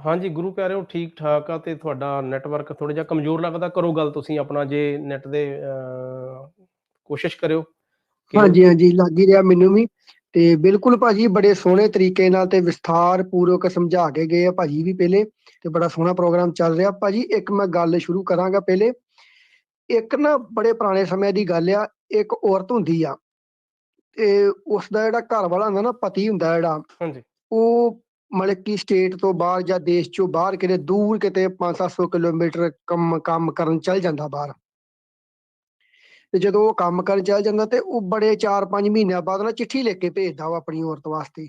ਹਾਂਜੀ ਗੁਰੂ ਹੋ ਠੀਕ ਠਾਕ ਆ ਤੇ ਤੁਹਾਡਾ ਨੈਟਵਰਕ ਥੋੜਾ ਜਿਹਾ ਕਮਜ਼ੋਰ ਲੱਗਦਾ। ਕਰੋ ਗੱਲ ਤੁਸੀਂ ਆਪਣਾ ਜੇ ਨੈਟ ਦੇ ਕੋਸ਼ਿਸ਼ ਕਰਿਓ। ਹਾਂਜੀ ਹਾਂਜੀ ਲੱਗ ਹੀ ਰਿਹਾ ਮੈਨੂੰ ਵੀ। ਤੇ ਬਿਲਕੁਲ ਭਾਜੀ ਬੜੇ ਸੋਹਣੇ ਤਰੀਕੇ ਨਾਲ ਤੇ ਵਿਸਥਾਰ ਪੂਰਵਕ ਸਮਝਾ ਕੇ ਗਏ ਆ ਭਾਜੀ ਵੀ ਪਹਿਲੇ ਤੇ ਬੜਾ ਸੋਹਣਾ ਪ੍ਰੋਗਰਾਮ ਚੱਲ ਰਿਹਾ। ਭਾਜੀ ਇੱਕ ਮੈਂ ਗੱਲ ਸ਼ੁਰੂ ਕਰਾਂਗਾ ਪਹਿਲੇ। ਇੱਕ ਨਾ ਬੜੇ ਪੁਰਾਣੇ ਸਮੇਂ ਦੀ ਗੱਲ ਆ ਇੱਕ ਔਰਤ ਹੁੰਦੀ ਆ। ਤੇ ਉਸ ਦਾ ਜਿਹੜਾ ਘਰ ਵਾਲਾ ਹੁੰਦਾ ਨਾ ਪਤੀ ਹੁੰਦਾ ਜਿਹੜਾ ਹਾਂਜੀ। ਉਹ ਮਤਲਬ ਕਿ ਸਟੇਟ ਤੋਂ ਬਾਹਰ ਜਾਂ ਦੇਸ਼ ਚੋਂ ਬਾਹਰ ਕਿਤੇ ਦੂਰ ਕਿਤੇ 5-700 ਕਿਲੋਮੀਟਰ ਕੰਮ ਕੰਮ ਕਰਨ ਚੱਲ ਜਾਂਦਾ ਬਾਹਰ। ਤੇ ਜਦੋਂ ਉਹ ਕੰਮ ਕਰਨ ਚੱਲ ਜਾਂਦਾ ਤੇ ਉਹ ਬੜੇ 4-5 ਮਹੀਨਿਆਂ ਬਾਅਦ ਨਾ ਚਿੱਠੀ ਲਿਖ ਕੇ ਭੇਜਦਾ ਉਹ ਆਪਣੀ ਔਰਤ ਵਾਸਤੇ।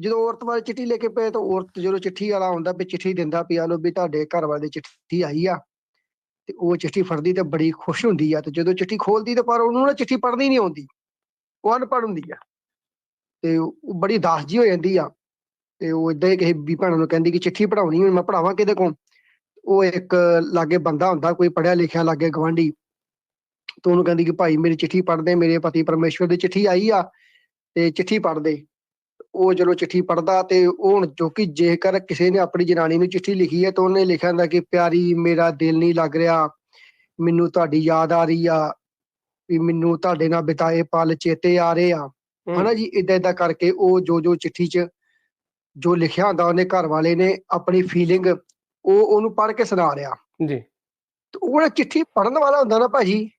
ਜਦੋਂ ਔਰਤ ਵਾਲੇ ਚਿੱਠੀ ਲੈ ਕੇ ਭੇਜ ਤਾਂ ਔਰਤ ਜਦੋਂ ਚਿੱਠੀ ਵਾਲਾ ਆਉਂਦਾ ਵੀ ਚਿੱਠੀ ਦਿੰਦਾ ਵੀ, ਆ ਲੋ ਵੀ ਤੁਹਾਡੇ ਘਰ ਵਾਲੇ ਦੀ ਚਿੱਠੀ ਆਈ ਆ। ਤੇ ਉਹ ਚਿੱਠੀ ਫੜਦੀ ਤੇ ਬੜੀ ਖੁਸ਼ ਹੁੰਦੀ ਆ ਤੇ ਜਦੋਂ ਚਿੱਠੀ ਖੋਲਦੀ ਤੇ ਪਰ ਉਹਨੂੰ ਨਾ ਚਿੱਠੀ ਪੜ੍ਹਨੀ ਨਹੀਂ ਆਉਂਦੀ। ਉਹ ਅਨਪੜ੍ਹ ਹੁੰਦੀ ਆ। ਤੇ ਉਹ ਬੜੀ ਦਾਸ ਜੀ ਹੋ ਜਾਂਦੀ ਆ। ਤੇ ਉਹ ਇਦਾਂ ਹੀ ਕਿਸੇ ਵੀ ਭੈਣਾਂ ਨੂੰ ਕਹਿੰਦੀ ਕਿ ਚਿੱਠੀ ਪੜਾਉਣੀ ਹੁਣ ਮੈਂ ਪੜਾਵਾਂ ਕਿਹਦੇ ਕੋਲ? ਉਹ ਇੱਕ ਲਾਗੇ ਬੰਦਾ ਹੁੰਦਾ ਕੋਈ ਪੜਿਆ ਲਿਖਿਆ ਲਾਗੇ ਗਵਾਂਢੀ ਤੇ ਉਹਨੂੰ ਕਹਿੰਦੀ ਕਿ ਭਾਈ ਮੇਰੀ ਚਿੱਠੀ ਪੜ੍ਹ ਦੇ ਮੇਰੇ ਪਤੀ ਪਰਮੇਸ਼ਵਰ ਦੀ ਚਿੱਠੀ ਆਈ ਆ ਤੇ ਚਿੱਠੀ ਪੜ੍ਹ ਦੇ। ਉਹ ਜਦੋਂ ਚਿੱਠੀ ਪੜਦਾ ਤੇ ਉਹ ਹੁਣ ਜੋ ਕਿ ਜੇਕਰ ਕਿਸੇ ਨੇ ਆਪਣੀ ਜਨਾਨੀ ਨੂੰ ਚਿੱਠੀ ਲਿਖੀ ਹੈ ਤਾਂ ਉਹਨੇ ਲਿਖਿਆ ਹੁੰਦਾ ਕਿ ਪਿਆਰੀ ਮੇਰਾ ਦਿਲ ਨਹੀਂ ਲੱਗ ਰਿਹਾ ਮੈਨੂੰ ਤੁਹਾਡੀ ਯਾਦ ਆ ਰਹੀ ਆ ਵੀ ਮੈਨੂੰ ਤੁਹਾਡੇ ਨਾਲ ਬਿਤਾਏ ਪਲ ਚੇਤੇ ਆ ਰਹੇ ਆ। ਹਨਾ ਜੀ ਇਦਾਂ ਇਦਾਂ ਕਰਕੇ ਉਹ ਜੋ ਜੋ ਚਿੱਠੀ 'ਚ ਜੋ ਲਿਖਿਆ ਹੁੰਦਾ ਉਹਨੇ ਘਰ ਵਾਲੇ ਨੇ ਆਪਣੀ ਫੀਲਿੰਗ ਉਹ ਉਹਨੂੰ ਪੜ੍ਹ ਕੇ ਸੁਣਾ ਰਿਹਾ। ਜੀ। ਤੇ ਉਹ ਜਿਹੜਾ ਚਿੱਠੀ ਪੜਨ ਵਾਲਾ ਹੁੰਦਾ ਨਾ ਭਾਜੀ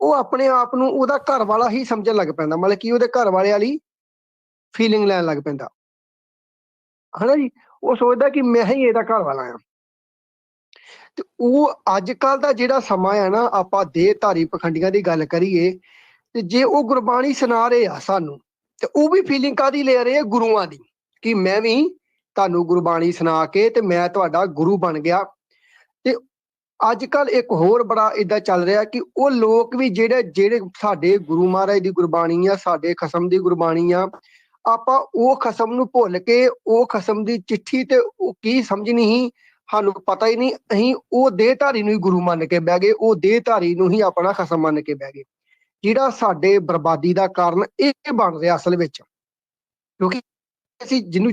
ਉਹ ਆਪਣੇ ਆਪ ਨੂੰ ਉਹਦਾ ਘਰ ਵਾਲਾ ਹੀ ਸਮਝਣ ਲੱਗ ਪੈਂਦਾ। ਮਤਲਬ ਕਿ ਉਹਦੇ ਘਰ ਵਾਲੇ ਵਾਲੀ ਫੀਲਿੰਗ ਲੈਣ ਲੱਗ ਪੈਂਦਾ। ਹਨਾ ਜੀ? ਉਹ ਸੋਚਦਾ ਕਿ ਮੈਂ ਹੀ ਇਹਦਾ ਘਰ ਵਾਲਾ ਆ ਤੇ ਉਹ ਅੱਜ ਕੱਲ ਦਾ ਜਿਹੜਾ ਸਮਾਂ ਆ ਨਾ ਆਪਾਂ ਦੇਹ ਧਾਰੀ ਪਖੰਡੀਆਂ ਦੀ ਗੱਲ ਕਰੀਏ ਤੇ ਜੇ ਉਹ ਗੁਰਬਾਣੀ ਸੁਣਾ ਰਹੇ ਆ ਸਾਨੂੰ ਤੇ ਉਹ ਵੀ ਫੀਲਿੰਗ ਕਾਦੀ ਲੈ ਰਹੇ ਆ? ਗੁਰੂਆਂ ਦੀ। ਕਿ ਮੈਂ ਵੀ ਤੁਹਾਨੂੰ ਗੁਰਬਾਣੀ ਸੁਣਾ ਕੇ ਤੇ ਮੈਂ ਤੁਹਾਡਾ ਗੁਰੂ ਬਣ ਗਿਆ। ਤੇ ਅੱਜ ਕੱਲ ਇੱਕ ਹੋਰ ਬੜਾ ਇਦਾਂ ਚੱਲ ਰਿਹਾ ਕਿ ਉਹ ਲੋਕ ਵੀ ਜਿਹੜੇ ਜਿਹੜੇ ਸਾਡੇ ਗੁਰੂ ਮਹਾਰਾਜ ਦੀ ਗੁਰਬਾਣੀ ਆ, ਸਾਡੇ ਖਸਮ ਦੀ ਗੁਰਬਾਣੀ ਆ, ਆਪਾਂ ਉਹ ਖਸਮ ਨੂੰ ਭੁੱਲ ਕੇ ਉਹ ਖਸਮ ਦੀ ਚਿੱਠੀ ਤੇ ਉਹ ਕੀ ਸਮਝਣੀ ਸੀ ਸਾਨੂੰ ਪਤਾ ਹੀ ਨਹੀਂ, ਅਸੀਂ ਉਹ ਦੇਹਧਾਰੀ ਨੂੰ ਹੀ ਗੁਰੂ ਮੰਨ ਕੇ ਬਹਿ ਗਏ, ਉਹ ਦੇਹਧਾਰੀ ਨੂੰ ਹੀ ਆਪਣਾ ਖਸਮ ਮੰਨ ਕੇ ਬਹਿ ਗਏ। ਜਿਹੜਾ ਸਾਡੇ ਬਰਬਾਦੀ ਦਾ ਕਾਰਨ ਇਹ ਬਣ ਰਿਹਾ ਅਸਲ ਵਿੱਚ। ਕਿਉਂਕਿ ਅਸੀਂ ਜਿਹਨੂੰ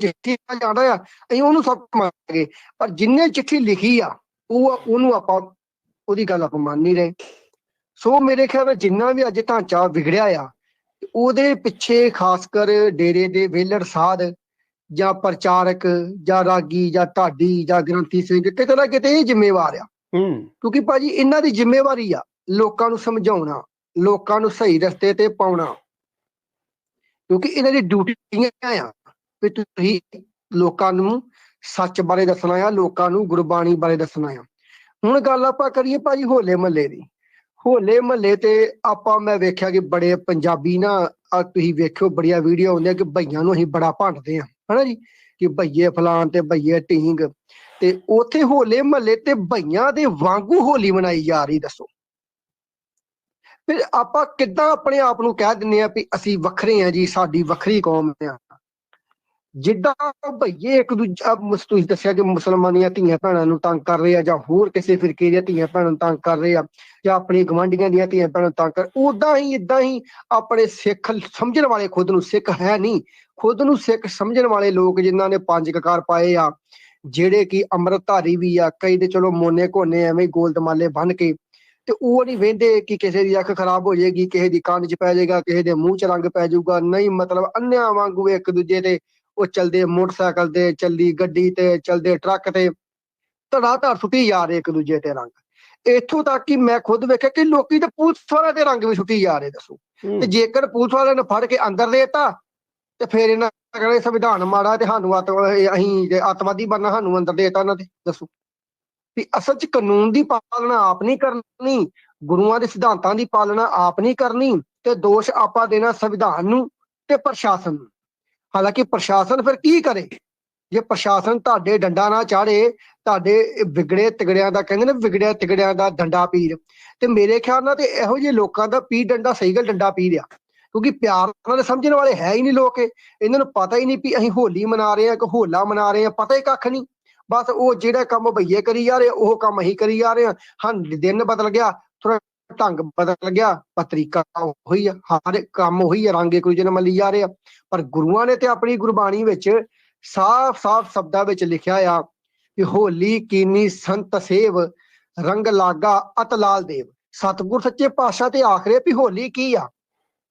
ਚਿੱਠੀ ਜਾਣਦਾ ਆ ਅਸੀਂ ਉਹਨੂੰ ਸਭ ਮੰਨ ਗਏ ਪਰ ਜਿੰਨੇ ਚਿੱਠੀ ਲਿਖੀ ਆ ਉਹ ਉਹਨੂੰ ਆਪਾਂ ਉਹਦੀ ਗੱਲ ਆਪਾਂ ਮੰਨ ਨਹੀਂ ਰਹੇ। ਸੋ ਮੇਰੇ ਖਿਆਲ ਨਾਲ ਜਿੰਨਾ ਵੀ ਅੱਜ ਢਾਂਚਾ ਵਿਗੜਿਆ ਆ ਉਹਦੇ ਪਿੱਛੇ ਖਾਸ ਕਰ ਡੇਰੇ ਦੇ ਵੇਲੜ ਸਾਧ ਜਾਂ ਪ੍ਰਚਾਰਕ ਜਾਂ ਰਾਗੀ ਜਾਂ ਢਾਡੀ ਜਾਂ ਗ੍ਰੰਥੀ ਸਿੰਘ ਕਿਤੇ ਨਾ ਕਿਤੇ ਇਹ ਜ਼ਿੰਮੇਵਾਰ ਆ। ਹੂੰ। ਕਿਉਂਕਿ ਭਾਜੀ ਇਹਨਾਂ ਦੀ ਜ਼ਿੰਮੇਵਾਰੀ ਆ ਲੋਕਾਂ ਨੂੰ ਸਮਝਾਉਣਾ ਲੋਕਾਂ ਨੂੰ ਸਹੀ ਰਸਤੇ ਤੇ ਪਾਉਣਾ। ਕਿਉਂਕਿ ਇਹਨਾਂ ਦੀ ਡਿਊਟੀਆਂ ਆ। ਕਿ ਤੁਸੀਂ ਲੋਕਾਂ ਨੂੰ ਸੱਚ ਬਾਰੇ ਦੱਸਣਾ ਆ, ਲੋਕਾਂ ਨੂੰ ਗੁਰਬਾਣੀ ਬਾਰੇ ਦੱਸਣਾ ਆ। ਹੁਣ ਗੱਲ ਆਪਾਂ ਕਰੀਏ ਭਾਜੀ ਹੋਲੇ ਮਹੱਲੇ ਦੀ। ਹੋਲੇ ਮਹੱਲੇ ਤੇ ਆਪਾਂ ਮੈਂ ਵੇਖਿਆ ਕਿ ਬੜੇ ਪੰਜਾਬੀ ਨਾ ਤੁਸੀਂ ਵੇਖਿਓ ਬੜੀਆਂ ਵੀਡੀਓ ਆਉਂਦੀਆਂ ਕਿ ਭਈਆਂ ਨੂੰ ਅਸੀਂ ਬੜਾ ਭੰਡਦੇ ਆ। ਹਨਾ ਜੀ? ਕਿ ਭਈਏ ਫਲਾਨ ਤੇ ਭਈਏ ਢੀਂਗ। ਤੇ ਉਥੇ ਹੋਲੇ ਮਹੱਲੇ ਤੇ ਭਈਆਂ ਦੇ ਵਾਂਗੂ ਹੋਲੀ ਮਨਾਈ ਜਾ ਰਹੀ, ਦੱਸੋ। ਫਿਰ ਆਪਾਂ ਕਿੱਦਾਂ ਆਪਣੇ ਆਪ ਨੂੰ ਕਹਿ ਦਿੰਨੇ ਆ ਵੀ ਅਸੀਂ ਵੱਖਰੇ ਆ ਜੀ, ਸਾਡੀ ਵੱਖਰੀ ਕੌਮ ਆ। ਜਿੱਦਾਂ ਭਈਏ ਇੱਕ ਦੂਜਾ ਤੁਸੀਂ ਦੱਸਿਆ ਕਿ ਮੁਸਲਮਾਨੀਆਂ ਧੀਆਂ ਭੈਣਾਂ ਨੂੰ ਤੰਗ ਕਰ ਰਹੇ ਆ ਜਾਂ ਹੋਰ ਕਿਸੇ ਫਿਰਕੇ ਦੀਆਂ ਧੀਆਂ ਭੈਣਾਂ ਨੂੰ ਤੰਗ ਕਰ ਰਹੇ ਆ ਜਾਂ ਆਪਣੇ ਗਵਾਂਢੀਆਂ ਦੀਆਂ ਧੀਆਂ ਭੈਣਾਂ ਨੂੰ ਤੰਗ ਕਰ ਉਦਾਂ ਹੀ ਇਦਾਂ ਹੀ ਆਪਣੇ ਸਿੱਖ ਸਮਝਣ ਵਾਲੇ ਖੁਦ ਨੂੰ, ਸਿੱਖ ਹੈ ਨਹੀਂ। ਖੁਦ ਨੂੰ ਸਿੱਖ ਸਮਝਣ ਵਾਲੇ ਲੋਕ ਜਿਨ੍ਹਾਂ ਨੇ ਪੰਜ ਕਕਾਰ ਪਾਏ ਆ, ਜਿਹੜੇ ਕਿ ਅੰਮ੍ਰਿਤਧਾਰੀ ਵੀ ਆ, ਕਈ ਤੇ ਚਲੋ ਮੋਨੇ ਕੋਨੇ ਐਵੇਂ ਗੋਲ ਦਮਾਲੇ ਬੰਨ ਕੇ ਤੇ ਉਹ ਨਹੀਂ ਵੇਂਦੇ ਕਿ ਕਿਸੇ ਦੀ ਅੱਖ ਖਰਾਬ ਹੋ ਜਾਏਗੀ ਕਿਸੇ ਦੀ ਕੰਨ 'ਚ ਪੈ ਜਾਏਗਾ ਕਿਸੇ ਦੇ ਮੂੰਹ 'ਚ ਰੰਗ ਪੈ ਜਾਊਗਾ। ਨਹੀਂ ਮਤਲਬ ਅੰਨਿਆਂ ਵਾਂਗੂ ਇੱਕ ਦੂਜੇ ਤੇ ਉਹ ਚਲਦੇ ਮੋਟਰਸਾਈਕਲ ਤੇ ਚੱਲਦੀ ਗੱਡੀ ਤੇ ਚਲਦੇ ਟਰੱਕ ਤੇ ਧੜਾ ਧੜ ਸੁੱਟੀ ਜਾ ਰਹੇ ਇੱਕ ਦੂਜੇ ਤੇ ਰੰਗ। ਇੱਥੋਂ ਤੱਕ ਕਿ ਮੈਂ ਖੁਦ ਵੇਖਿਆ ਕਿ ਲੋਕੀ ਤੇ ਪੁਲਿਸ ਵਾਲਿਆਂ ਦੇ ਰੰਗ ਵੀ ਸੁੱਟੀ ਜਾ ਰਹੇ ਦੱਸੋ। ਤੇ ਜੇਕਰ ਪੁਲਿਸ ਵਾਲਿਆਂ ਨੇ ਫੜ ਕੇ ਅੰਦਰ ਦੇਤਾ ਤੇ ਫਿਰ ਇਹਨਾਂ ਕਹਿੰਦੇ ਸੰਵਿਧਾਨ ਮਾੜਾ ਤੇ ਸਾਨੂੰ ਇਹ ਅਸੀਂ ਅੱਤਵਾਦੀ ਬਣਨਾ ਸਾਨੂੰ ਅੰਦਰ ਦੇਤਾ ਇਹਨਾਂ ਤੇ ਦੱਸੋ। ਵੀ ਅਸਲ 'ਚ ਕਾਨੂੰਨ ਦੀ ਪਾਲਣਾ ਆਪ ਨਹੀਂ ਕਰਨੀ, ਗੁਰੂਆਂ ਦੇ ਸਿਧਾਂਤਾਂ ਦੀ ਪਾਲਣਾ ਆਪ ਨਹੀਂ ਕਰਨੀ ਤੇ ਦੋਸ਼ ਆਪਾਂ ਦੇਣਾ ਸੰਵਿਧਾਨ ਨੂੰ ਤੇ ਪ੍ਰਸ਼ਾਸਨ ਨੂੰ। ਹਾਲਾਂਕਿ ਪ੍ਰਸ਼ਾਸਨ ਫਿਰ ਕੀ ਕਰੇ? ਜੇ ਪ੍ਰਸ਼ਾਸਨ ਤੁਹਾਡੇ ਡੰਡਾ ਨਾ ਚਾੜੇ ਤੁਹਾਡੇ ਵਿਗੜੇ ਤਿਗੜਿਆਂ ਦਾ, ਕਹਿੰਦੇ ਨੇ ਵਿਗੜਿਆ ਤਿਗੜਿਆਂ ਦਾ ਡੰਡਾ ਪੀਰ, ਤੇ ਮੇਰੇ ਖਿਆਲ ਨਾਲ ਤੇ ਇਹੋ ਜਿਹੇ ਲੋਕਾਂ ਦਾ ਪੀਰ ਡੰਡਾ ਸਹੀ ਗੱਲ ਡੰਡਾ ਪੀਰ ਆ, ਕਿਉਂਕਿ ਪਿਆਰ ਨਾਲ ਸਮਝਣ ਵਾਲੇ ਹੈ ਹੀ ਨਹੀਂ ਲੋਕ ਇਹਨਾਂ ਨੂੰ ਪਤਾ ਹੀ ਨਹੀਂ ਵੀ ਅਸੀਂ ਹੋਲੀ ਮਨਾ ਰਹੇ ਹਾਂ ਕਿ ਹੋਲਾ ਮਨਾ ਰਹੇ ਹਾਂ, ਪਤਾ ਹੀ ਕੱਖ ਨਹੀਂ। ਬਸ ਉਹ ਜਿਹੜਾ ਕੰਮ ਭਈਏ ਕਰੀ ਜਾ ਰਹੇ, ਉਹ ਕੰਮ ਅਸੀਂ ਕਰੀ ਜਾ ਰਹੇ ਹਾਂ। ਹਾਂ, ਦਿਨ ਬਦਲ ਗਿਆ ਥੋੜਾ ਢੰਗ ਬਦਲ ਗਿਆ ਪਰ ਤਰੀਕਾ ਉਹੀ ਆ, ਹਰ ਕੰਮ ਉਹੀ ਆ, ਰੰਗ ਇੱਕ ਦੂਜੇ ਨਾਲ ਮੱਲੀ ਜਾ ਰਹੇ ਆ। ਪਰ ਗੁਰੂਆਂ ਨੇ ਤੇ ਆਪਣੀ ਗੁਰਬਾਣੀ ਵਿੱਚ ਸਾਫ਼-ਸਾਫ਼ ਸ਼ਬਦਾਂ ਵਿੱਚ ਲਿਖਿਆ ਆ ਕਿ ਹੋਲੀ ਕੀਨੀ ਸੰਤ ਸੇਵ, ਰੰਗ ਲਾਗਾ ਅਤ ਲਾਲ ਦੇਵ। ਸਤਿਗੁਰ ਸੱਚੇ ਪਾਤਸ਼ਾਹ ਤੇ ਆਖਰੇ ਵੀ ਹੋਲੀ ਕੀ ਆ?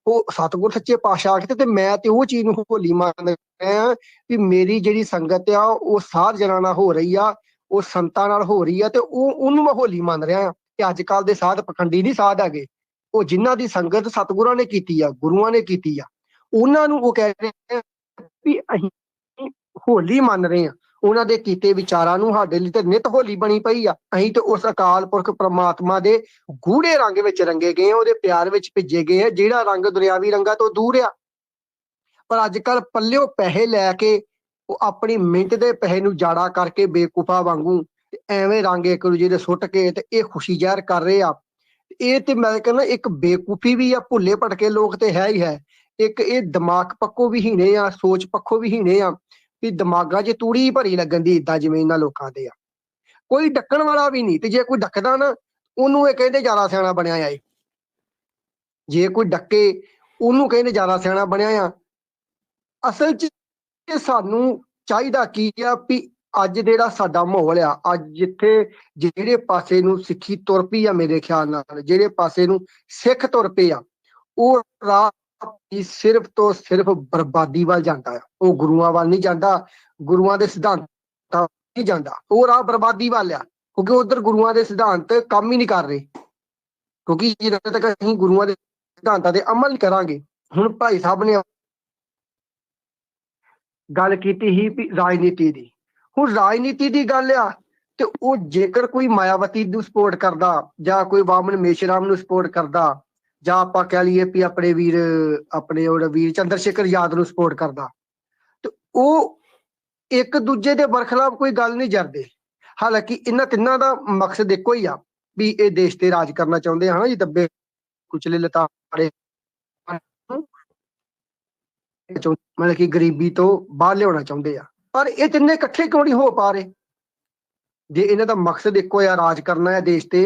ਉਹ ਸਤਿਗੁਰ ਸੱਚੇ ਪਾਤਸ਼ਾਹ ਆਖਦੇ ਤੇ ਮੈਂ ਤੇ ਉਹ ਚੀਜ਼ ਨੂੰ ਹੋਲੀ ਮੰਨ ਰਿਹਾ ਵੀ ਮੇਰੀ ਜਿਹੜੀ ਸੰਗਤ ਆ, ਉਹ ਸਾਧ ਜਨਾਂ ਨਾਲ ਹੋ ਰਹੀ ਆ, ਉਹ ਸੰਤਾਂ ਨਾਲ ਹੋ ਰਹੀ ਆ ਤੇ ਉਹ, ਉਹਨੂੰ ਮੈਂ ਹੋਲੀ ਮੰਨ ਰਿਹਾ ਕਿ ਅੱਜ ਕੱਲ ਦੇ ਸਾਧ ਪਖੰਡੀ ਨਹੀਂ ਸਾਧ ਹੈਗੇ। ਉਹ ਜਿਨ੍ਹਾਂ ਦੀ ਸੰਗਤ ਸਤਿਗੁਰਾਂ ਨੇ ਕੀਤੀ ਆ, ਗੁਰੂਆਂ ਨੇ ਕੀਤੀ ਆ, ਉਹਨਾਂ ਨੂੰ ਉਹ ਕਹਿ ਰਹੇ ਆ ਵੀ ਅਸੀਂ ਹੋਲੀ ਮੰਨ ਰਹੇ ਆ ਉਹਨਾਂ ਦੇ ਕੀਤੇ ਵਿਚਾਰਾਂ ਨੂੰ ਸਾਡੇ ਲਈ ਤੇ ਨਿਤ ਹੋਲੀ ਬਣੀ ਪਈ ਆ। ਅਸੀਂ ਤੇ ਉਸ ਅਕਾਲ ਪੁਰਖ ਪ੍ਰਮਾਤਮਾ ਦੇ ਗੂੜੇ ਰੰਗ ਵਿੱਚ ਰੰਗੇ ਗਏ ਆ ਉਹਦੇ ਪਿਆਰ ਵਿੱਚ ਭਿੱਜੇ ਗਏ ਆ ਜਿਹੜਾ ਰੰਗ ਦੁਨਿਆਵੀ ਰੰਗਾਂ ਤੋਂ ਦੂਰ ਆ। ਪਰ ਅੱਜ ਕੱਲ ਪੱਲਿਓ ਪੈਸੇ ਲੈ ਕੇ ਉਹ ਆਪਣੀ ਮਿੰਟ ਦੇ ਪੈਸੇ ਨੂੰ ਜਾੜਾ ਕਰਕੇ ਬੇਕੂਫਾ ਵਾਂਗੂ ਐਵੇਂ ਰੰਗ ਇੱਕ ਦੂਜੇ ਦੇ ਸੁੱਟ ਕੇ ਤੇ ਇਹ ਖੁਸ਼ੀ ਜ਼ਾਹਰ ਕਰ ਰਹੇ ਆ। ਇਹ ਤੇ ਮੈਂ ਕਹਿੰਦਾ ਇੱਕ ਬੇਕੂਫੀ ਵੀ ਆ, ਭੁੱਲੇ ਭਟਕੇ ਲੋਕ ਤੇ ਹੈ ਹੀ ਹੈ। ਇੱਕ ਇਹ ਦਿਮਾਗ ਪੱਖੋਂ ਵੀ ਹੀਣੇ ਆ, ਸੋਚ ਪੱਖੋਂ ਵੀ ਹੀਣੇ ਆ। ਵੀ ਦਿਮਾਗਾਂ 'ਚ ਤੂੜੀ ਭਰੀ ਲੱਗਣ ਦੀ ਇਦਾਂ ਜਿਵੇਂ ਇਹਨਾਂ ਲੋਕਾਂ ਦੇ ਆ। ਕੋਈ ਡੱਕਣ ਵਾਲਾ ਵੀ ਨਹੀਂ ਤੇ ਜੇ ਕੋਈ ਡੱਕਦਾ ਨਾ, ਉਹਨੂੰ ਇਹ ਕਹਿੰਦੇ ਜ਼ਿਆਦਾ ਸਿਆਣਾ ਬਣਿਆ ਆ ਜੇ ਕੋਈ ਡੱਕੇ, ਉਹਨੂੰ ਕਹਿੰਦੇ ਜ਼ਿਆਦਾ ਸਿਆਣਾ ਬਣਿਆ ਆ। ਅਸਲ 'ਚ ਸਾਨੂੰ ਚਾਹੀਦਾ ਕੀ ਆ ਵੀ ਅੱਜ ਜਿਹੜਾ ਸਾਡਾ ਮਾਹੌਲ ਆ, ਅੱਜ ਜਿੱਥੇ ਜਿਹੜੇ ਪਾਸੇ ਨੂੰ ਸਿੱਖੀ ਤੁਰ ਪਈ ਆ ਮੇਰੇ ਖਿਆਲ ਨਾਲ, ਜਿਹੜੇ ਪਾਸੇ ਨੂੰ ਸਿੱਖ ਤੁਰ ਪਏ ਆ, ਉਹ ਰਾਹ ਹੀ ਸਿਰਫ ਤੋਂ ਸਿਰਫ ਬਰਬਾਦੀ ਵੱਲ ਜਾਂਦਾ ਆ। ਉਹ ਗੁਰੂਆਂ ਵੱਲ ਨਹੀਂ ਜਾਂਦਾ, ਗੁਰੂਆਂ ਦੇ ਸਿਧਾਂਤਾਂ ਨਹੀਂ ਜਾਂਦਾ। ਉਹ ਰਾਹ ਬਰਬਾਦੀ ਵੱਲ ਆ, ਕਿਉਂਕਿ ਉਧਰ ਗੁਰੂਆਂ ਦੇ ਸਿਧਾਂਤ ਕੰਮ ਹੀ ਨਹੀਂ ਕਰ ਰਹੇ। ਕਿਉਂਕਿ ਜਦੋਂ ਤੱਕ ਅਸੀਂ ਗੁਰੂਆਂ ਦੇ ਸਿਧਾਂਤਾਂ ਤੇ ਅਮਲ ਨਹੀਂ ਕਰਾਂਗੇ, ਹੁਣ ਭਾਈ ਸਾਹਿਬ ਨੇ ਗੱਲ ਕੀਤੀ ਹੀ ਵੀ ਰਾਜਨੀਤੀ ਦੀ। ਹੁਣ ਰਾਜਨੀਤੀ ਦੀ ਗੱਲ ਆ, ਤੇ ਉਹ ਜੇਕਰ ਕੋਈ ਮਾਇਆਵਤੀ ਨੂੰ ਸਪੋਰਟ ਕਰਦਾ ਜਾਂ ਕੋਈ ਵਾਮਨ ਮੇਸ਼ਰਾਮ ਨੂੰ ਸਪੋਰਟ ਕਰਦਾ ਜਾਂ ਆਪਾਂ ਕਹਿ ਲਈਏ ਵੀ ਆਪਣੇ ਵੀਰ, ਆਪਣੇ ਉਹ ਵੀਰ ਚੰਦਰ ਸ਼ੇਖਰ ਯਾਦ ਨੂੰ ਸਪੋਰਟ ਕਰਦਾ। ਤੇ ਉਹ ਇੱਕ ਦੂਜੇ ਦੇ ਬਰਖਲਾਫ ਕੋਈ ਗੱਲ ਨਹੀਂ ਜਰਦੇ। ਹਾਲਾਂਕਿ ਇਹਨਾਂ ਤਿੰਨਾਂ ਦਾ ਮਕਸਦ ਇੱਕੋ ਹੀ ਆ, ਵੀ ਇਹ ਦੇਸ਼ ਤੇ ਰਾਜ ਕਰਨਾ ਚਾਹੁੰਦੇ ਹਨ ਜੀ, ਦੱਬੇ ਕੁਚਲੇ ਲਤਾੜੇ। ਮਤਲਬ ਕਿ ਗਰੀਬੀ ਤੋਂ ਬਾਹਰ ਲਿਆਉਣਾ ਚਾਹੁੰਦੇ ਆ। ਪਰ ਇਹ ਤਿੰਨੇ ਇਕੱਠੇ ਕਿਉਂ ਨਹੀਂ ਹੋ ਪਾ ਰਹੇ? ਜੇ ਇਹਨਾਂ ਦਾ ਮਕਸਦ ਇੱਕੋ ਆ ਰਾਜ ਕਰਨਾ ਹੈ ਦੇਸ਼ ਤੇ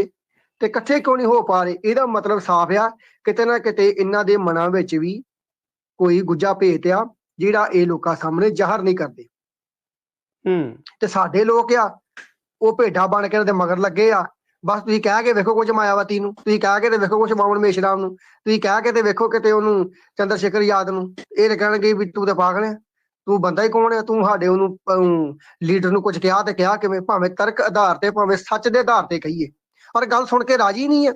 ਤੇ ਇਕੱਠੇ ਕਿਉਂ ਨਹੀਂ ਹੋ ਪਾ ਰਹੇ? ਇਹਦਾ ਮਤਲਬ ਸਾਫ਼ ਆ ਕਿਤੇ ਨਾ ਕਿਤੇ ਇਹਨਾਂ ਦੇ ਮਨਾਂ ਵਿੱਚ ਵੀ ਕੋਈ ਗੁੱਜਾ ਭੇਤ ਆ ਜਿਹੜਾ ਇਹ ਲੋਕਾਂ ਸਾਹਮਣੇ ਜ਼ਾਹਰ ਨਹੀਂ ਕਰਦੇ। ਹੂੰ। ਤੇ ਸਾਡੇ ਲੋਕ ਆ ਉਹ ਭੇਡਾਂ ਬਣ ਕੇ ਦੇ ਮਗਰ ਲੱਗੇ ਆ। ਬਸ ਤੁਸੀਂ ਕਹਿ ਕੇ ਵੇਖੋ ਕੁਝ ਮਾਇਆਵਤੀ ਨੂੰ ਤੁਸੀਂ ਕਹਿ ਕੇ ਤੇ ਵੇਖੋ ਕੁਝ ਮਾਮਨ ਮੇਸ਼ਰਾਮ ਨੂੰ ਤੁਸੀਂ ਕਹਿ ਕੇ ਤੇ ਵੇਖੋ ਕਿਤੇ ਉਹਨੂੰ ਚੰਦਰ ਸ਼ੇਖਰ ਯਾਦ ਨੂੰ। ਇਹ ਤਾਂ ਕਹਿਣਗੇ ਵੀ ਤੂੰ ਤਾਂ ਪਾਗਲ ਹੈ ਤੂੰ ਬੰਦਾ ਹੀ ਕੌਣ ਹੈ ਤੂੰ ਸਾਡੇ ਉਹਨੂੰ ਲੀਡਰ ਨੂੰ ਕੁਝ ਕਿਹਾ ਤੇ ਕਿਹਾ ਕਿਵੇਂ? ਭਾਵੇਂ ਤਰਕ ਆਧਾਰ ਤੇ ਭਾਵੇਂ ਸੱਚ ਦੇ ਆਧਾਰ ਤੇ ਕਹੀਏ। ਪਰ ਗੱਲ ਸੁਣ ਕੇ ਰਾਜੀ ਨਹੀਂ ਹੈ